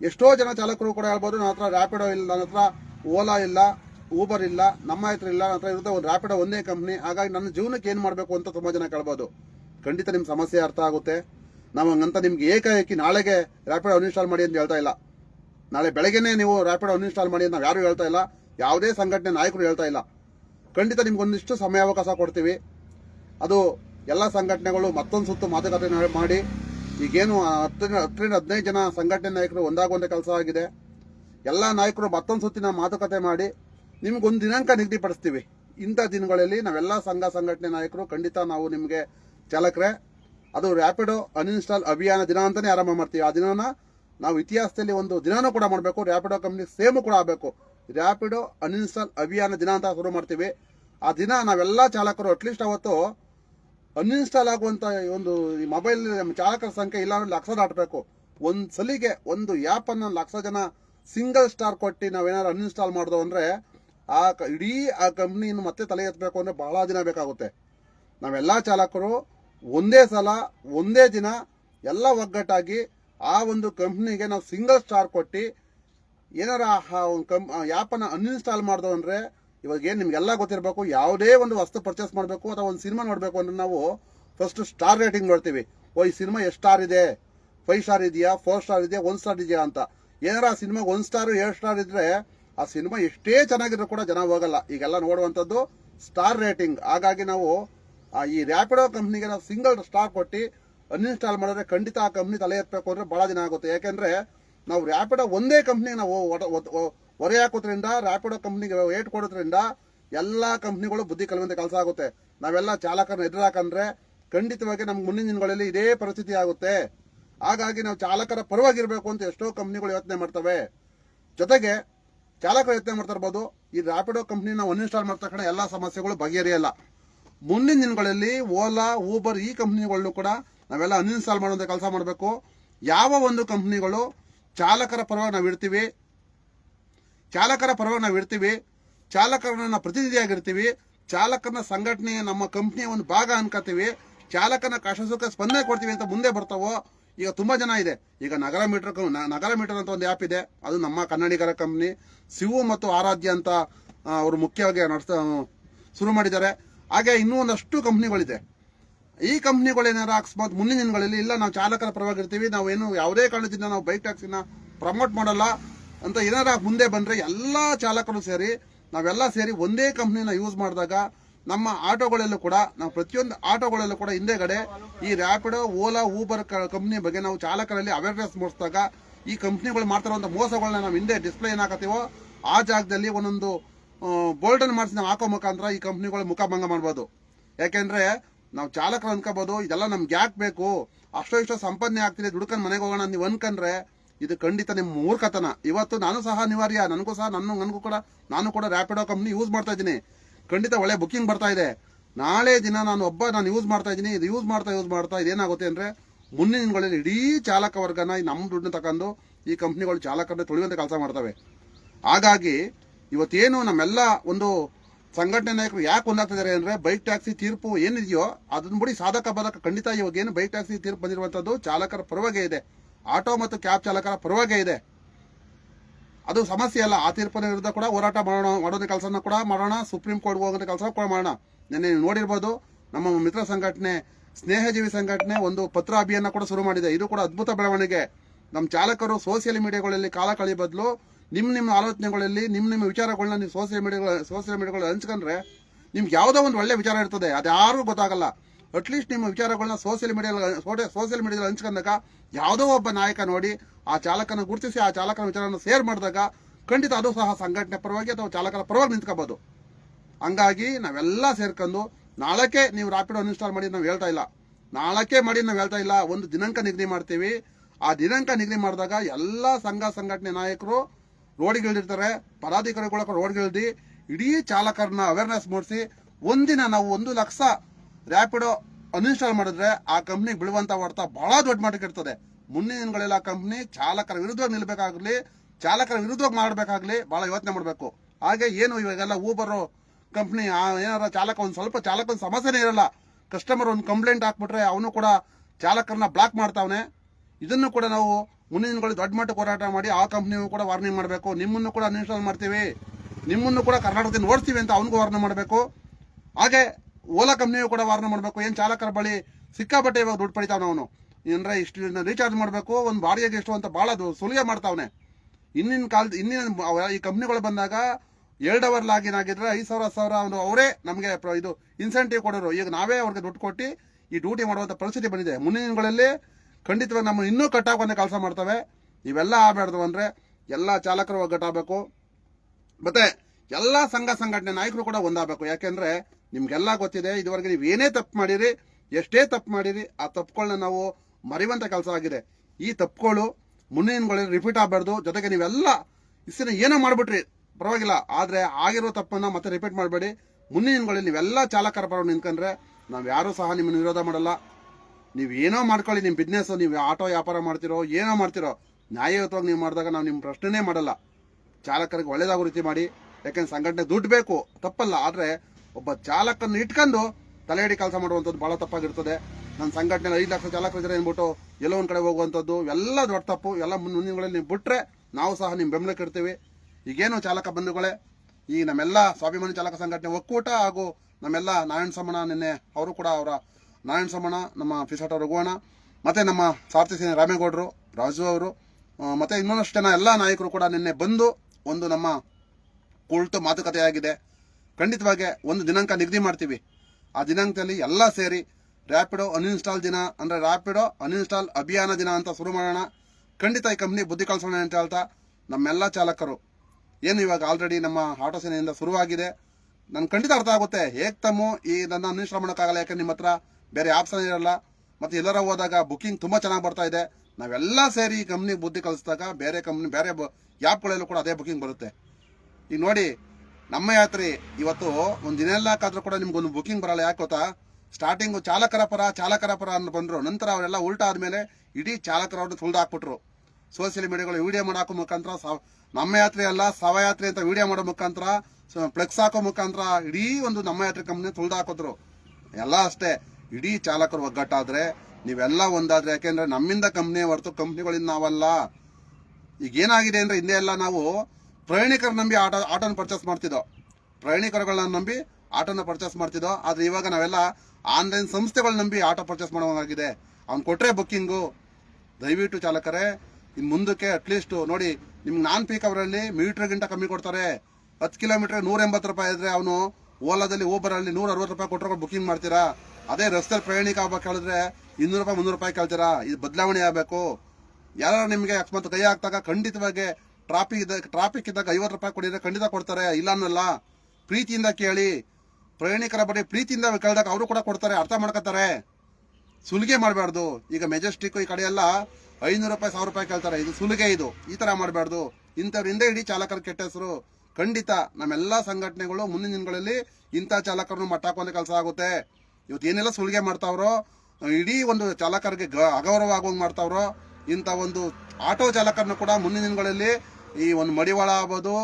ಎಷ್ಟೋ ಜನ ಚಾಲಕರು ಕೂಡ ಹೇಳ್ಬೋದು, ನನ್ನ ಹತ್ರ ರ್ಯಾಪಿಡೋ ಇಲ್ಲ, ನನ್ನ ಹತ್ರ ಓಲಾ ಇಲ್ಲ ಊಬರ್ ಇಲ್ಲ, ನಮ್ಮ ಹತ್ರ ಇಲ್ಲ, ನನ್ನ ಹತ್ರ ಇರುತ್ತೆ ಒಂದು ರ್ಯಾಪಿಡೋ ಒಂದೇ ಕಂಪ್ನಿ ಹಾಗಾಗಿ ನನ್ನ ಜೀವನಕ್ಕೆ ಏನು ಮಾಡಬೇಕು ಅಂತ ತುಂಬ ಜನ ಕೇಳ್ಬೋದು. ಖಂಡಿತ ನಿಮ್ಮ ಸಮಸ್ಯೆ ಅರ್ಥ ಆಗುತ್ತೆ. ನಾವು ಹಂಗಂತ ನಿಮ್ಗೆ ಏಕಾಏಕಿ ನಾಳೆಗೆ ರ್ಯಾಪಿಡೋ ಅನ್ಇನ್ಸ್ಟಾಲ್ ಮಾಡಿ ಅಂತ ಹೇಳ್ತಾ ಇಲ್ಲ. ನಾಳೆ ಬೆಳಗ್ಗೆನೇ ನೀವು ರ್ಯಾಪಿಡ್ ಅನ್ಇನ್ಸ್ಟಾಲ್ ಮಾಡಿ ನಾವು ಯಾರು ಹೇಳ್ತಾ ಇಲ್ಲ. ಯಾವುದೇ ಸಂಘಟನೆ ನಾಯಕರು ಹೇಳ್ತಾ ಇಲ್ಲ. ಖಂಡಿತ ನಿಮ್ಗೊಂದಿಷ್ಟು ಸಮಯಾವಕಾಶ ಕೊಡ್ತೀವಿ. ಅದು ಎಲ್ಲ ಸಂಘಟನೆಗಳು ಮತ್ತೊಂದು ಸುತ್ತು ಮಾತುಕತೆ ಮಾಡಿ. ಈಗೇನು ಹತ್ತರಿಂದ ಹತ್ತರಿಂದ ಹದಿನೈದು ಜನ ಸಂಘಟನೆ ನಾಯಕರು ಒಂದಾಗುವಂಥ ಕೆಲಸ ಆಗಿದೆ. ಎಲ್ಲ ನಾಯಕರು ಮತ್ತೊಂದು ಸುತ್ತಿನ ಮಾತುಕತೆ ಮಾಡಿ. ನಿಮ್ಗೊಂದು ದಿನಾಂಕ ನಿಗದಿಪಡಿಸ್ತೀವಿ. ಇಂಥ ದಿನಗಳಲ್ಲಿ ನಾವೆಲ್ಲ ಸಂಘ, ಸಂಘಟನೆ ನಾಯಕರು ಖಂಡಿತ ನಾವು ನಿಮಗೆ ಚಾಲಕರೇ. ಅದು ರ್ಯಾಪಿಡೋ ಅನ್ಇನ್ಸ್ಟಾಲ್ ಅಭಿಯಾನ ದಿನ ಅಂತಲೇ ಆರಂಭ ಮಾಡ್ತೀವಿ. ಆ ದಿನನ ನಾವು ಇತಿಹಾಸದಲ್ಲಿ ಒಂದು ದಿನಾನೂ ಕೂಡ ಮಾಡಬೇಕು ರ್ಯಾಪಿಡೋ ಕಂಪ್ನಿ ಸೇಮು ಕೂಡ ಆಗಬೇಕು. ರ್ಯಾಪಿಡೋ ಅನ್ಇನ್ಸ್ಟಾಲ್ ಅಭಿಯಾನ ದಿನ ಅಂತ ಶುರು ಮಾಡ್ತೀವಿ. ಆ ದಿನ ನಾವೆಲ್ಲ ಚಾಲಕರು ಅಟ್ಲೀಸ್ಟ್ ಅವತ್ತು ಅನ್ಇನ್ಸ್ಟಾಲ್ ಆಗುವಂಥ ಒಂದು ಈ ಮೊಬೈಲ್ ನಮ್ಮ ಚಾಲಕರ ಸಂಖ್ಯೆ ಇಲ್ಲ ಅಂದರೆ ಲಕ್ಷ ದಾಟಬೇಕು. ಒಂದು ಸಲಿಗೆ ಒಂದು ಆ್ಯಪನ್ನು ಲಕ್ಷ ಜನ ಸಿಂಗಲ್ ಸ್ಟಾರ್ ಕೊಟ್ಟು ನಾವೇನಾದ್ರು ಅನ್ಇನ್ಸ್ಟಾಲ್ ಮಾಡಿದೋ ಅಂದರೆ ಆ ಇಡೀ ಆ ಕಂಪ್ನಿಯನ್ನು ಮತ್ತೆ ತಲೆ ಎತ್ತಬೇಕು ಅಂದರೆ ಬಹಳ ದಿನ ಬೇಕಾಗುತ್ತೆ. ನಾವೆಲ್ಲ ಚಾಲಕರು ಒಂದೇ ಸಲ, ಒಂದೇ ದಿನ ಎಲ್ಲ ಒಗ್ಗಟ್ಟಾಗಿ ಆ ಒಂದು ಕಂಪ್ನಿಗೆ ನಾವು ಸಿಂಗಲ್ ಸ್ಟಾರ್ ಕೊಟ್ಟು ಏನಾರ ಒಂದು ಕಂ ಆ್ಯಪನ್ನು ಅನ್ಇನ್ಸ್ಟಾಲ್ ಮಾಡ್ದೋ ಅಂದರೆ ಇವಾಗ ಏನು ನಿಮಗೆಲ್ಲ ಗೊತ್ತಿರಬೇಕು, ಯಾವುದೇ ಒಂದು ವಸ್ತು ಪರ್ಚೇಸ್ ಮಾಡಬೇಕು ಅಥವಾ ಒಂದು ಸಿನಿಮಾ ನೋಡಬೇಕು ಅಂದ್ರೆ ನಾವು ಫಸ್ಟ್ ಸ್ಟಾರ್ ರೇಟಿಂಗ್ ನೋಡ್ತೀವಿ. ಓ, ಈ ಸಿನಿಮಾ ಎಷ್ಟು ಸ್ಟಾರ್ ಇದೆ? ಫೈವ್ ಸ್ಟಾರ್ ಇದೆಯಾ? ಫೋರ್ ಸ್ಟಾರ್ ಇದೆಯಾ? ಒನ್ ಸ್ಟಾರ್ ಇದೆಯಾ ಅಂತ. ಏನಾರ ಆ ಸಿನಿಮಾಗೆ ಒನ್ ಸ್ಟಾರು ಎರಡು ಸ್ಟಾರ್ ಇದ್ದರೆ ಆ ಸಿನಿಮಾ ಎಷ್ಟೇ ಚೆನ್ನಾಗಿದ್ರು ಕೂಡ ಜನ ಹೋಗಲ್ಲ. ಈಗೆಲ್ಲ ನೋಡುವಂಥದ್ದು ಸ್ಟಾರ್ ರೇಟಿಂಗ್ ಹಾಗಾಗಿ ನಾವು ಈ ರ್ಯಾಪಿಡೋ ಕಂಪ್ನಿಗೆ ನಾವು ಸಿಂಗಲ್ ಸ್ಟಾರ್ ಕೊಟ್ಟು ಅನ್ಇನ್ಸ್ಟಾಲ್ ಮಾಡಿದ್ರೆ ಖಂಡಿತ ಆ ಕಂಪ್ನಿ ತಲೆ ಎತ್ತಬೇಕು ಅಂದ್ರೆ ಬಹಳ ದಿನ ಆಗುತ್ತೆ. ಯಾಕೆಂದ್ರೆ ನಾವು ರ್ಯಾಪಿಡೋ ಒಂದೇ ಕಂಪ್ನಿಗೆ ನಾವು ಹೊರೆ ಹಾಕೋದ್ರಿಂದ ರ್ಯಾಪಿಡೋ ಕಂಪ್ನಿಗೆ ಏಟ್ ಕೊಡೋದ್ರಿಂದ ಎಲ್ಲಾ ಕಂಪ್ನಿಗಳು ಬುದ್ಧಿ ಕಲಿಯುವಂತೆ ಕೆಲಸ ಆಗುತ್ತೆ. ನಾವೆಲ್ಲ ಚಾಲಕರನ್ನ ಎದುರಾಕಂದ್ರೆ ಖಂಡಿತವಾಗಿ ನಮ್ಗೆ ಮುಂದಿನ ದಿನಗಳಲ್ಲಿ ಇದೇ ಪರಿಸ್ಥಿತಿ ಆಗುತ್ತೆ. ಹಾಗಾಗಿ ನಾವು ಚಾಲಕರ ಪರವಾಗಿರಬೇಕು ಅಂತ ಎಷ್ಟೋ ಕಂಪ್ನಿಗಳು ಯೋಚನೆ ಮಾಡ್ತವೆ. ಜೊತೆಗೆ ಚಾಲಕರು ಯೋಚನೆ ಮಾಡ್ತಾ ಇರ್ಬೋದು, ಈ ರ್ಯಾಪಿಡೋ ಕಂಪ್ನಿನ ಅನ್ಇನ್ಸ್ಟಾಲ್ ಮಾಡ್ತಾ ಕಡೆ ಎಲ್ಲ ಸಮಸ್ಯೆಗಳು ಬಗೆಹರಿಯಲ್ಲ. ಮುಂದಿನ ದಿನಗಳಲ್ಲಿ ಓಲಾ ಊಬರ್ ಈ ಕಂಪ್ನಿಗಳನ್ನು ಕೂಡ ನಾವೆಲ್ಲ ಅನ್ಇನ್ಸ್ಟಾಲ್ ಮಾಡುವಂಥ ಕೆಲಸ ಮಾಡಬೇಕು. ಯಾವ ಒಂದು ಕಂಪ್ನಿಗಳು ಚಾಲಕರ ಪರವಾಗಿ ನಾವು ಇಡ್ತೀವಿ ಚಾಲಕರ ಪರವಾಗಿ ನಾವು ಇಡ್ತೀವಿ ಚಾಲಕರನ್ನ ಪ್ರತಿನಿಧಿಯಾಗಿರ್ತೀವಿ, ಚಾಲಕನ ಸಂಘಟನೆ ನಮ್ಮ ಕಂಪ್ನಿಯ ಒಂದು ಭಾಗ ಅನ್ಕೋತೀವಿ, ಚಾಲಕನ ಕಷ್ಟ ಸುಖ ಸ್ಪಂದನೆ ಕೊಡ್ತೀವಿ ಅಂತ ಮುಂದೆ ಬರ್ತಾವೋ, ಈಗ ತುಂಬಾ ಜನ ಇದೆ. ಈಗ ನಗರ ಮೀಟರ್ ನಗರ ಮೀಟರ್ ಅಂತ ಒಂದು ಆ್ಯಪ್ ಇದೆ. ಅದು ನಮ್ಮ ಕನ್ನಡಿಗರ ಕಂಪ್ನಿ. ಶಿವು ಮತ್ತು ಆರಾಧ್ಯ ಅಂತ ಅವರು ಮುಖ್ಯವಾಗಿ ನಡೆಸ್ತಾ ಶುರು ಮಾಡಿದ್ದಾರೆ. ಹಾಗೆ ಇನ್ನೂ ಒಂದಷ್ಟು ಕಂಪ್ನಿಗಳಿದೆ. ಈ ಕಂಪ್ನಿಗಳು ಏನಾರು ಅಕಸ್ಮಾತ್ ಮುಂದಿನ ದಿನಗಳಲ್ಲಿ ಇಲ್ಲ, ನಾವು ಚಾಲಕರ ಪರವಾಗಿರ್ತೀವಿ, ನಾವು ಏನು ಯಾವುದೇ ಕಾರಣದಿಂದ ನಾವು ಬೈಕ್ ಟ್ಯಾಕ್ಸಿನ ಪ್ರಮೋಟ್ ಮಾಡಲ್ಲ ಅಂತ ಏನಾರ ಮುಂದೆ ಬಂದ್ರೆ ಎಲ್ಲ ಚಾಲಕರು ಸೇರಿ, ನಾವೆಲ್ಲ ಸೇರಿ ಒಂದೇ ಕಂಪ್ನಿನ ಯೂಸ್ ಮಾಡಿದಾಗ ನಮ್ಮ ಆಟೋಗಳಲ್ಲೂ ಕೂಡ, ನಾವು ಪ್ರತಿಯೊಂದು ಆಟೋಗಳಲ್ಲೂ ಕೂಡ ಹಿಂದೆಗಡೆ ಈ ರ್ಯಾಪಿಡೋ ಓಲಾ ಊಬರ್ ಕಂಪ್ನಿ ಬಗ್ಗೆ ನಾವು ಚಾಲಕರಲ್ಲಿ ಅವೇರ್ನೆಸ್ ಮೂಡಿಸಿದಾಗ ಈ ಕಂಪ್ನಿಗಳು ಮಾಡ್ತಾರೋ ಮೋಸಗಳನ್ನ ನಾವು ಹಿಂದೆ ಡಿಸ್ಪ್ಲೇ ಏನಾಕತ್ತೀವೋ, ಆ ಜಾಗದಲ್ಲಿ ಒಂದೊಂದು ಬೋಲ್ಡನ್ ಮಾಡಿಸಿ ನಾವು ಹಾಕೋ ಮುಖಾಂತರ ಈ ಕಂಪ್ನಿಗಳು ಮುಖಭಂಗ ಮಾಡ್ಬೋದು. ಯಾಕೆಂದ್ರೆ ನಾವು ಚಾಲಕರು ಅನ್ಕೋಬೋದು, ಇದೆಲ್ಲ ನಮ್ಗೆ ಯಾಕೆ ಬೇಕು? ಅಷ್ಟೋ ಇಷ್ಟೋ ಸಂಪನ್ನೆ ಆಗ್ತಿದೆ ದುಡ್ಕೊಂಡು ಮನೆಗೆ ಹೋಗೋಣ ನೀವು ಅನ್ಕಂಡ್ರೆ ಇದು ಖಂಡಿತ ನಿಮ್ಮ ಮೂರ್ಖತನ. ಇವತ್ತು ನಾನು ಸಹ ಅನಿವಾರ್ಯ, ನನಗೂ ಸಹ ನನ್ನ ನನಗೂ ಕೂಡ, ನಾನು ಕೂಡ ರ್ಯಾಪಿಡೋ ಕಂಪ್ನಿ ಯೂಸ್ ಮಾಡ್ತಾ ಇದ್ದೀನಿ. ಖಂಡಿತ ಒಳ್ಳೆ ಬುಕ್ಕಿಂಗ್ ಬರ್ತಾ ಇದೆ. ನಾಳೆ ದಿನ ನಾನು ಒಬ್ಬ ನಾನು ಯೂಸ್ ಮಾಡ್ತಾ ಇದ್ದೀನಿ, ಇದು ಯೂಸ್ ಮಾಡ್ತಾ ಯೂಸ್ ಮಾಡ್ತಾ ಇದೇನಾಗುತ್ತೆ ಅಂದ್ರೆ ಮುಂದಿನ ದಿನಗಳಲ್ಲಿ ಇಡೀ ಚಾಲಕ ವರ್ಗನ ನಮ್ಮ ದುಡ್ಡನ್ನ ತಗೊಂಡು ಈ ಕಂಪ್ನಿಗಳು ಚಾಲಕರನ್ನ ತುಳಿಯುವಂತ ಕೆಲಸ ಮಾಡ್ತವೆ. ಹಾಗಾಗಿ ಇವತ್ತೇನು ನಮ್ಮೆಲ್ಲ ಒಂದು ಸಂಘಟನೆ ನಾಯಕರು ಯಾಕೆ ಒಂದಾಗ್ತಿದ್ದಾರೆ ಅಂದ್ರೆ ಬೈಕ್ ಟ್ಯಾಕ್ಸಿ ತೀರ್ಪು ಏನಿದೆಯೋ ಅದನ್ನ ಬಿಡಿ ಸಾಧಕ ಬಾಧಕ ಖಂಡಿತ ಇವಾಗ ಏನು ಬೈಕ್ ಟ್ಯಾಕ್ಸಿ ತೀರ್ಪು ಬಂದಿರುವಂತದ್ದು ಚಾಲಕರ ಪರವಾಗಿ ಇದೆ. ಆಟೋ ಮತ್ತು ಕ್ಯಾಬ್ ಚಾಲಕರ ಪರವಾಗಿ ಇದೆ. ಅದು ಸಮಸ್ಯೆ ಅಲ್ಲ. ಆ ತೀರ್ಪಿನ ವಿರುದ್ಧ ಕೂಡ ಹೋರಾಟ ಮಾಡೋಣ ಮಾಡೋದ ಕೆಲಸನ ಕೂಡ ಮಾಡೋಣ. ಸುಪ್ರೀಂ ಕೋರ್ಟ್ ಹೋಗೋದ ಕೆಲಸ ಕೂಡ ಮಾಡೋಣ. ನಿನ್ನೆ ನೋಡಿರ್ಬೋದು, ನಮ್ಮ ಮಿತ್ರ ಸಂಘಟನೆ, ಸ್ನೇಹಜೀವಿ ಸಂಘಟನೆ ಒಂದು ಪತ್ರ ಅಭಿಯಾನ ಕೂಡ ಶುರು ಮಾಡಿದೆ. ಇದು ಕೂಡ ಅದ್ಭುತ ಬೆಳವಣಿಗೆ. ನಮ್ಮ ಚಾಲಕರು ಸೋಷಿಯಲ್ ಮೀಡಿಯಾಗಳಲ್ಲಿ ಕಾಲ ಕಳಿ ಬದಲು ನಿಮ್ಮ ನಿಮ್ಮ ಆಲೋಚನೆಗಳಲ್ಲಿ ನಿಮ್ಮ ನಿಮ್ಮ ವಿಚಾರಗಳನ್ನ ನೀವು ಸೋಷಿಯಲ್ ಮೀಡಿಯಾಗಳ ಸೋಷಿಯಲ್ ಮೀಡಿಯಾಗಳಲ್ಲಿ ಹಂಚ್ಕೊಂಡ್ರೆ ನಿಮ್ಗೆ ಯಾವುದೋ ಒಂದು ಒಳ್ಳೆ ವಿಚಾರ ಇರ್ತದೆ. ಅದು ಯಾರೂ ಗೊತ್ತಾಗಲ್ಲ. ಅಟ್ಲೀಸ್ಟ್ ನಿಮ್ಮ ವಿಚಾರಗಳನ್ನ ಸೋಷಿಯಲ್ ಮೀಡಿಯಾ ಸೋಷಿಯಲ್ ಮೀಡಿಯಾದಲ್ಲಿ ಹಂಚ್ಕೊಂಡಾಗ ಯಾವುದೋ ಒಬ್ಬ ನಾಯಕ ನೋಡಿ, ಆ ಚಾಲಕನ ಗುರುತಿಸಿ, ಆ ಚಾಲಕನ ವಿಚಾರವನ್ನು ಶೇರ್ ಮಾಡಿದಾಗ ಖಂಡಿತ ಅದು ಸಹ ಸಂಘಟನೆ ಪರವಾಗಿ ಅಥವಾ ಚಾಲಕರ ಪರವಾಗಿ ನಿಂತ್ಕೋಬೋದು. ಹಂಗಾಗಿ ನಾವೆಲ್ಲ ಸೇರ್ಕೊಂಡು ನಾಳಕ್ಕೆ ನೀವು ರಾಪಿಡ್ ಅನ್ಇನ್ಸ್ಟಾಲ್ ಮಾಡಿ ನಾವು ಹೇಳ್ತಾ ಇಲ್ಲ. ನಾಳಕ್ಕೆ ಮಾಡಿ ನಾವು ಹೇಳ್ತಾ ಇಲ್ಲ. ಒಂದು ದಿನಾಂಕ ನಿಗದಿ ಮಾಡ್ತೀವಿ. ಆ ದಿನಾಂಕ ನಿಗದಿ ಮಾಡಿದಾಗ ಎಲ್ಲ ಸಂಘ, ಸಂಘಟನೆ ನಾಯಕರು ರೋಡ್ಗಿಳಿದಿರ್ತಾರೆ ಪದಾಧಿಕಾರಿಗಳ ರೋಡ್ಗಿಳ್ದಿ ಇಡೀ ಚಾಲಕರನ್ನ ಅವೇರ್ನೆಸ್ ಮೂಡಿಸಿ, ಒಂದಿನ ನಾವು ಒಂದು ಲಕ್ಷ ರ್ಯಾಪಿಡೋ ಅನ್ಇನ್ಸ್ಟಾಲ್ ಮಾಡಿದ್ರೆ ಆ ಕಂಪ್ನಿಗೆ ಬೀಳುವಂತ ಹೊಡೆತ ಬಹಳ ದೊಡ್ಡ ಮಟ್ಟಕ್ಕೆ ಇರ್ತದೆ. ಮುಂದಿನ ದಿನಗಳೆಲ್ಲ ಕಂಪ್ನಿ ಚಾಲಕರ ವಿರುದ್ಧವಾಗಿ ನಿಲ್ಬೇಕಾಗ್ಲಿ, ಚಾಲಕರ ವಿರುದ್ಧವಾಗಿ ಮಾಡಬೇಕಾಗ್ಲಿ ಬಹಳ ಯೋಚನೆ ಮಾಡಬೇಕು. ಹಾಗೆ ಏನು ಇವಾಗೆಲ್ಲ ಊಬರ್ ಕಂಪ್ನಿ ಏನಾರ ಚಾಲಕ, ಒಂದು ಸ್ವಲ್ಪ ಚಾಲಕ ಒಂದು ಸಮಸ್ಯೆನೇ ಇರಲ್ಲ. ಕಸ್ಟಮರ್ ಒಂದು ಕಂಪ್ಲೇಂಟ್ ಹಾಕ್ಬಿಟ್ರೆ ಅವನು ಕೂಡ ಚಾಲಕರನ್ನ ಬ್ಲಾಕ್ ಮಾಡ್ತಾವನೆ. ಇದನ್ನು ಕೂಡ ನಾವು ಮುಂದಿನ ದಿನಗಳಲ್ಲಿ ದೊಡ್ಡ ಮಟ್ಟ ಹೋರಾಟ ಮಾಡಿ ಆ ಕಂಪ್ನಿಯು ಕೂಡ ವಾರ್ನಿಂಗ್ ಮಾಡಬೇಕು. ನಿಮ್ಮನ್ನು ಕೂಡ ಅನ್ಇನ್ಸ್ಟಾಲ್ ಮಾಡ್ತೀವಿ. ನಿಮ್ಮನ್ನು ಕೂಡ ಕರ್ನಾಟಕದಿಂದ ಓಡಿಸ್ತೀವಿ ಅಂತ ಅವನಿಗೂ ವಾರ್ನೆ ಮಾಡಬೇಕು. ಹಾಗೆ ಓಲಾ ಕಂಪ್ನಿಯು ಕೂಡ ವಾರ್ನೆ ಮಾಡಬೇಕು. ಏನು ಚಾಲಕರ ಬಳಿ ಸಿಕ್ಕಾಪಟ್ಟೆ ಇವಾಗ ದುಡ್ಡು ಪಡಿತಾವನು ಅವನು. ಏನರ ಇಷ್ಟು ರೀಚಾರ್ಜ್ ಮಾಡಬೇಕು, ಒಂದು ಬಾಡಿಗೆಗೆ ಎಷ್ಟು ಅಂತ ಭಾಳ ಸುಲಿಗೆ ಮಾಡ್ತಾವನೆ. ಇನ್ನಿನ ಕಾಲದ ಇನ್ನಿನ ಈ ಕಂಪ್ನಿಗಳು ಬಂದಾಗ ಎರಡು ಅವರ್ ಲಾಗಿನ್ ಆಗಿದ್ರೆ ಐದು ಸಾವಿರ ಸಾವಿರ ಒಂದು ಅವರೇ ನಮಗೆ ಇದು ಇನ್ಸೆಂಟಿವ್ ಕೊಡೋರು. ಈಗ ನಾವೇ ಅವ್ರಿಗೆ ದುಡ್ಡು ಕೊಟ್ಟು ಈ ಡ್ಯೂಟಿ ಮಾಡುವಂಥ ಪರಿಸ್ಥಿತಿ ಬಂದಿದೆ. ಮುಂದಿನ ದಿನಗಳಲ್ಲಿ ಖಂಡಿತವಾಗಿ ನಮ್ಮ ಇನ್ನೂ ಕಟ್ಟಾಕೊಂಡೆ ಕೆಲಸ ಮಾಡ್ತವೆ. ಇವೆಲ್ಲ ಆಗಬಾರ್ದು ಅಂದರೆ ಎಲ್ಲ ಚಾಲಕರು ಒಗ್ಗಟ್ಟಾಗಬೇಕು. ಮತ್ತೆ ಎಲ್ಲ ಸಂಘ ಸಂಘಟನೆ ನಾಯಕರು ಕೂಡ ಒಂದಾಗಬೇಕು. ಯಾಕೆಂದ್ರೆ ನಿಮಗೆಲ್ಲ ಗೊತ್ತಿದೆ, ಇದುವರೆಗೆ ನೀವು ಏನೇ ತಪ್ಪು ಮಾಡಿರಿ, ಎಷ್ಟೇ ತಪ್ಪು ಮಾಡಿರಿ, ಆ ತಪ್ಪುಗಳನ್ನ ನಾವು ಮರೆಯುವಂಥ ಕೆಲಸ ಆಗಿದೆ. ಈ ತಪ್ಪುಗಳು ಮುಂದಿನ ದಿನಗಳಲ್ಲಿ ರಿಪೀಟ್ ಆಗಬಾರ್ದು. ಜೊತೆಗೆ ನೀವೆಲ್ಲ ಇಷ್ಟಿನ ಏನೋ ಮಾಡ್ಬಿಟ್ರಿ. ಪರವಾಗಿಲ್ಲ. ಆದ್ರೆ ಆಗಿರೋ ತಪ್ಪನ್ನ ಮತ್ತೆ ರಿಪೀಟ್ ಮಾಡಬೇಡಿ. ಮುನ್ನಿನಗಳಲ್ಲಿ ನೀವೆಲ್ಲ ಚಾಲಕರ ಪರವಾಗಿ ನಿಂತ್ಕೊಂಡ್ರೆ ನಾವು ಯಾರೂ ಸಹ ನಿಮ್ಮನ್ನು ವಿರೋಧ ಮಾಡಲ್ಲ. ನೀವು ಏನೋ ಮಾಡ್ಕೊಳ್ಳಿ ನಿಮ್ಮ ಬಿಸ್ನೆಸ್ ನೀವು ಆಟೋ ವ್ಯಾಪಾರ ಮಾಡ್ತಿರೋ, ಏನೋ ಮಾಡ್ತಿರೋ, ನ್ಯಾಯಯುತವಾಗಿ ನೀವು ಮಾಡಿದಾಗ ನಾವು ನಿಮ್ಮ ಪ್ರಶ್ನೆನೇ ಮಾಡಲ್ಲ. ಚಾಲಕರಿಗೆ ಒಳ್ಳೇದಾಗೋ ರೀತಿ ಮಾಡಿ, ಯಾಕೆಂದ್ರೆ ಸಂಘಟನೆ ದುಡ್ಡು ಬೇಕು, ತಪ್ಪಲ್ಲ, ಆದರೆ ಒಬ್ಬ ಚಾಲಕನ್ನ ಇಟ್ಕೊಂಡು ತಲೆಯಡಿ ಕೆಲಸ ಮಾಡುವಂಥದ್ದು ಭಾಳ ತಪ್ಪಾಗಿರ್ತದೆ. ನನ್ನ ಸಂಘಟನೆ ಐದು ಲಕ್ಷ ಚಾಲಕರಿದ್ದಾರೆ ಅಂದ್ಬಿಟ್ಟು ಎಲ್ಲೋ ಒಂದು ಕಡೆ ಹೋಗುವಂಥದ್ದು, ಎಲ್ಲ ದೊಡ್ಡ ತಪ್ಪು, ಎಲ್ಲ ಮುಂದಿನಗಳಲ್ಲಿ ದಿನಗಳಲ್ಲಿ ನೀವು ಬಿಟ್ಟರೆ ನಾವು ಸಹ ನಿಮ್ಮ ಬೆಂಬಲಕ್ಕೆ ಇರ್ತೀವಿ. ಈಗೇನು ಚಾಲಕ ಬಂಧುಗಳೇ ಈ ನಮ್ಮೆಲ್ಲ ಸ್ವಾಭಿಮಾನಿ ಚಾಲಕ ಸಂಘಟನೆ ಒಕ್ಕೂಟ ಹಾಗೂ ನಮ್ಮೆಲ್ಲ ನಾರಾಯಣ ಸಮಣ ನಿನ್ನೆ ಅವರು ಕೂಡ ಅವರ ನಾರಾಯಣ ಸಮಣ ನಮ್ಮ ಫಿಸಾಟ ರಘುವಣ ಮತ್ತೆ ನಮ್ಮ ಸಾರ್ಥಿ ಸೇನೆ ರಾಮೇಗೌಡರು, ರಾಜು ಅವರು ಮತ್ತು ಇನ್ನೊಂದಷ್ಟು ಜನ ಎಲ್ಲ ನಾಯಕರು ಕೂಡ ನಿನ್ನೆ ಬಂದು ಒಂದು ನಮ್ಮ ಕುಳಿತು ಮಾತುಕತೆಯಾಗಿದೆ. ಖಂಡಿತವಾಗಿ ಒಂದು ದಿನಾಂಕ ನಿಗದಿ ಮಾಡ್ತೀವಿ. ಆ ದಿನಾಂಕದಲ್ಲಿ ಎಲ್ಲ ಸೇರಿ ರ್ಯಾಪಿಡೋ ಅನ್ಇನ್ಸ್ಟಾಲ್ ದಿನ, ಅಂದರೆ ರ್ಯಾಪಿಡೋ ಅನ್ಇನ್ಸ್ಟಾಲ್ ಅಭಿಯಾನ ದಿನ ಅಂತ ಶುರು ಮಾಡೋಣ. ಖಂಡಿತ ಈ ಕಂಪ್ನಿ ಬುದ್ಧಿ ಕಲಿಸೋಣ ಅಂತ ಹೇಳ್ತಾ ನಮ್ಮೆಲ್ಲ ಚಾಲಕರು. ಏನು ಇವಾಗ ಆಲ್ರೆಡಿ ನಮ್ಮ ಆಟೋ ಸೇನೆಯಿಂದ ಶುರುವಾಗಿದೆ. ನನ್ಗೆ ಖಂಡಿತ ಅರ್ಥ ಆಗುತ್ತೆ. ಹೇಗೆ ತಮ್ಮು ಈ ನನ್ನ ಅನ್ಇನ್ಸ್ಟಾಲ್ ಮಾಡೋಕ್ಕಾಗಲ್ಲ ಯಾಕೆ ನಿಮ್ಮ ಹತ್ರ ಬೇರೆ ಆಪ್ಷನ್ ಇರಲ್ಲ ಮತ್ತು ಎಲ್ಲರ ಹೋದಾಗ ಬುಕ್ಕಿಂಗ್ ತುಂಬ ಚೆನ್ನಾಗಿ ಬರ್ತಾ ಇದೆ. ನಾವೆಲ್ಲ ಸೇರಿ ಈ ಕಂಪ್ನಿಗೆ ಬುದ್ಧಿ ಕಲಿಸಿದಾಗ ಬೇರೆ ಕಂಪ್ನಿ ಬೇರೆ ಆ್ಯಪ್ಗಳಲ್ಲೂ ಕೂಡ ಅದೇ ಬುಕ್ಕಿಂಗ್ ಬರುತ್ತೆ. ಈಗ ನೋಡಿ, ನಮ್ಮ ಯಾತ್ರಿ ಇವತ್ತು ಒಂದು ದಿನ ಎಲ್ಲ ಕಾದ್ರೂ ಕೂಡ ನಿಮ್ಗೊಂದು ಬುಕಿಂಗ್ ಬರಲ್ಲ. ಯಾಕೆ ಗೊತ್ತಾ? ಸ್ಟಾರ್ಟಿಂಗು ಚಾಲಕರ ಪರ ಚಾಲಕರ ಪರ ಅಂತ ಬಂದ್ರು. ನಂತರ ಅವರೆಲ್ಲ ಉಲ್ಟಾ ಆದ್ಮೇಲೆ ಇಡೀ ಚಾಲಕರವ್ರನ್ನ ತುಳಿದು ಹಾಕ್ಬಿಟ್ರು. ಸೋಷಿಯಲ್ ಮೀಡಿಯಾಗಳು ವಿಡಿಯೋ ಮಾಡಾಕೋ ಮುಖಾಂತರ ನಮ್ಮ ಯಾತ್ರೆ ಅಲ್ಲ, ಸವಯಾತ್ರೆ ಅಂತ ವಿಡಿಯೋ ಮಾಡೋ ಮುಖಾಂತರ ಫ್ಲೆಕ್ಸ್ ಹಾಕೋ ಮುಖಾಂತರ ಇಡೀ ಒಂದು ನಮ್ಮ ಯಾತ್ರೆ ಕಂಪ್ನಿ ತುಳ್ದು ಹಾಕಿದ್ರು ಎಲ್ಲ ಅಷ್ಟೇ. ಇಡೀ ಚಾಲಕರು ಒಗ್ಗಟ್ಟಾದ್ರೆ ನೀವೆಲ್ಲ ಒಂದಾದ್ರೆ, ಯಾಕೆಂದ್ರೆ ನಮ್ಮಿಂದ ಕಂಪ್ನಿ ಹೊರತು ಕಂಪ್ನಿಗಳಿಂದ ನಾವಲ್ಲ. ಈಗ ಏನಾಗಿದೆ ಅಂದ್ರೆ ಹಿಂದೆ ಎಲ್ಲ ನಾವು ಪ್ರಯಾಣಿಕರ ನಂಬಿ ಆಟೋ, ಆಟೋನ ಪರ್ಚೇಸ್ ಮಾಡ್ತಿದ್ದೋ. ಪ್ರಯಾಣಿಕರುಗಳನ್ನ ನಂಬಿ ಆಟೋನ ಪರ್ಚೇಸ್ ಮಾಡ್ತಿದ್ದೋ. ಆದ್ರೆ ಇವಾಗ ನಾವೆಲ್ಲ ಆನ್ಲೈನ್ ಸಂಸ್ಥೆಗಳು ನಂಬಿ ಆಟೋ ಪರ್ಚೇಸ್ ಮಾಡೋಂಗಾಗಿದೆ ಅವ್ನು ಕೊಟ್ರೆ ಬುಕ್ಕಿಂಗು ದಯವಿಟ್ಟು ಚಾಲಕರೇ ಇನ್ನು ಮುಂದಕ್ಕೆ ಅಟ್ಲೀಸ್ಟ್ ನೋಡಿ, ನಿಮ್ಗೆ ನಾನ್ ಪೀಕ್ ಅವರಲ್ಲಿ ಮೀಟರ್ಗಿಂತ ಕಮ್ಮಿ ಕೊಡ್ತಾರೆ. ಹತ್ತು ಕಿಲೋಮೀಟರ್ ನೂರ ಎಂಬತ್ತು ರೂಪಾಯಿ ಇದ್ದರೆ ಅವನು ಓಲಾದಲ್ಲಿ ಊಬರಲ್ಲಿ ನೂರ ಅರವತ್ತು ರೂಪಾಯಿ ಕೊಟ್ಟರೆ ಬುಕಿಂಗ್ ಮಾಡ್ತೀರಾ? ಅದೇ ರಸ್ತೆ ಪ್ರಯಾಣಿಕ ಆಗ್ಬೇಕು ಹೇಳಿದ್ರೆ ಇನ್ನೂರು ರೂಪಾಯಿ, ಮುನ್ನೂರು ರೂಪಾಯಿ ಕೇಳ್ತೀರಾ? ಇದು ಬದಲಾವಣೆ ಆಗಬೇಕು. ಯಾರು ನಿಮಗೆ ಅಕಸ್ಮಾತ್ ಕೈ ಹಾಕ್ದಾಗ ಖಂಡಿತವಾಗಿ ಟ್ರಾಫಿಕ್ ಇದ್ದಾಗ ಟ್ರಾಫಿಕ್ ಇದ್ದಾಗ ಐವತ್ತು ರೂಪಾಯಿ ಕೊಡಿದ್ರೆ ಖಂಡಿತ ಕೊಡ್ತಾರೆ. ಇಲ್ಲ ಅನ್ನಲ್ಲ. ಪ್ರೀತಿಯಿಂದ ಕೇಳಿ. ಪ್ರಯಾಣಿಕರ ಬಗ್ಗೆ ಪ್ರೀತಿಯಿಂದ ಕೇಳಿದಾಗ ಅವರು ಕೂಡ ಕೊಡ್ತಾರೆ, ಅರ್ಥ ಮಾಡ್ಕೋತಾರೆ. ಸುಲಿಗೆ ಮಾಡಬಾರ್ದು. ಈಗ ಮೆಜೆಸ್ಟಿಕ್ ಈ ಕಡೆ ಎಲ್ಲ ಐನೂರು ರೂಪಾಯಿ, ಸಾವಿರ ರೂಪಾಯಿ ಕೇಳ್ತಾರೆ. ಇದು ಸುಲಿಗೆ ಇದು. ಈ ತರ ಮಾಡಬಾರ್ದು. ಇಂಥವ್ರಿಂದ ಇಡೀ ಚಾಲಕರ ಕೆಟ್ಟ ಹೆಸರು. ಖಂಡಿತ ನಮ್ಮೆಲ್ಲ ಸಂಘಟನೆಗಳು ಮುಂದಿನ ದಿನಗಳಲ್ಲಿ ಇಂಥ ಚಾಲಕರನ್ನು ಮಟ್ಟಾಕುವಂತ ಕೆಲಸ ಆಗುತ್ತೆ. ಇವತ್ತು ಏನೆಲ್ಲ ಸುಲಿಗೆ ಮಾಡ್ತಾವ್ರೋ, ಇಡೀ ಒಂದು ಚಾಲಕರಿಗೆ ಗ, ಅಗೌರವ ಆಗುವಂಗೆ ಮಾಡ್ತಾವ್ರೋ, ಇಂಥ ಒಂದು ಆಟೋ ಚಾಲಕರನ್ನು ಕೂಡ ಮುಂದಿನ ದಿನಗಳಲ್ಲಿ ಈ ಒಂದು ಮಡಿವಾಳ ಆಗ್ಬೋದು,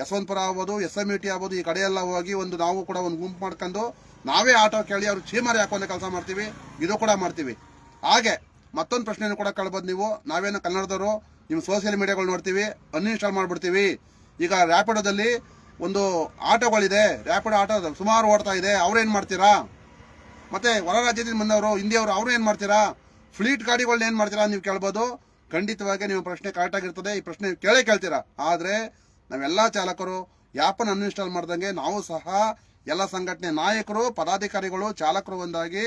ಯಶವಂತಪುರ ಆಗ್ಬೋದು ಎಸ್ ಎಂ ಟಿ ಆಗ್ಬೋದು, ಈ ಕಡೆ ಎಲ್ಲ ಹೋಗಿ ಒಂದು ನಾವು ಕೂಡ ಒಂದು ಗುಂಪು ಮಾಡ್ಕೊಂಡು ನಾವೇ ಆಟೋ ಕೇಳಿ ಅವ್ರು ಚೀಮಾರಿ ಹಾಕುವಂತ ಕೆಲಸ ಮಾಡ್ತೀವಿ, ಇದು ಕೂಡ ಮಾಡ್ತೀವಿ. ಹಾಗೆ ಮತ್ತೊಂದು ಪ್ರಶ್ನೆಯನ್ನು ಕೂಡ ಕೇಳ್ಬೋದು ನೀವು. ನಾವೇನು ಕನ್ನಡದವರು ನಿಮ್ಮ ಸೋಷಿಯಲ್ ಮೀಡಿಯಾಗಳು ನೋಡ್ತೀವಿ ಅನ್ಇನ್ಸ್ಟಾಲ್ ಮಾಡ್ಬಿಡ್ತೀವಿ. ಈಗ ರ್ಯಾಪಿಡೋದಲ್ಲಿ ಒಂದು ಆಟೋಗಳಿದೆ. ರ್ಯಾಪಿಡ್ ಆಟೋ ಸುಮಾರು ಓಡ್ತಾ ಇದೆ. ಅವ್ರೇನ್ ಮಾಡ್ತೀರಾ? ಮತ್ತೆ ಹೊರ ರಾಜ್ಯದಿಂದ ಬಂದವರು, ಹಿಂದಿಯವರು ಅವ್ರು ಏನು ಮಾಡ್ತೀರಾ? ಫ್ಲೀಟ್ ಗಾಡಿಗಳನ್ನ ಏನು ಮಾಡ್ತೀರಾ ನೀವು ಕೇಳ್ಬೋದು. ಖಂಡಿತವಾಗಿ ನೀವು ಪ್ರಶ್ನೆ ಕರೆಕ್ಟ್ ಆಗಿರ್ತದೆ. ಈ ಪ್ರಶ್ನೆ ಕೇಳೇ ಕೇಳ್ತೀರಾ? ಆದ್ರೆ ನಾವೆಲ್ಲ ಚಾಲಕರು, ಯಾಪನ್ ಅನ್ಇನ್ಸ್ಟಾಲ್ ಮಾಡ್ದಂಗೆ ನಾವು ಸಹ ಎಲ್ಲ ಸಂಘಟನೆ ನಾಯಕರು, ಪದಾಧಿಕಾರಿಗಳು, ಚಾಲಕರು ಒಂದಾಗಿ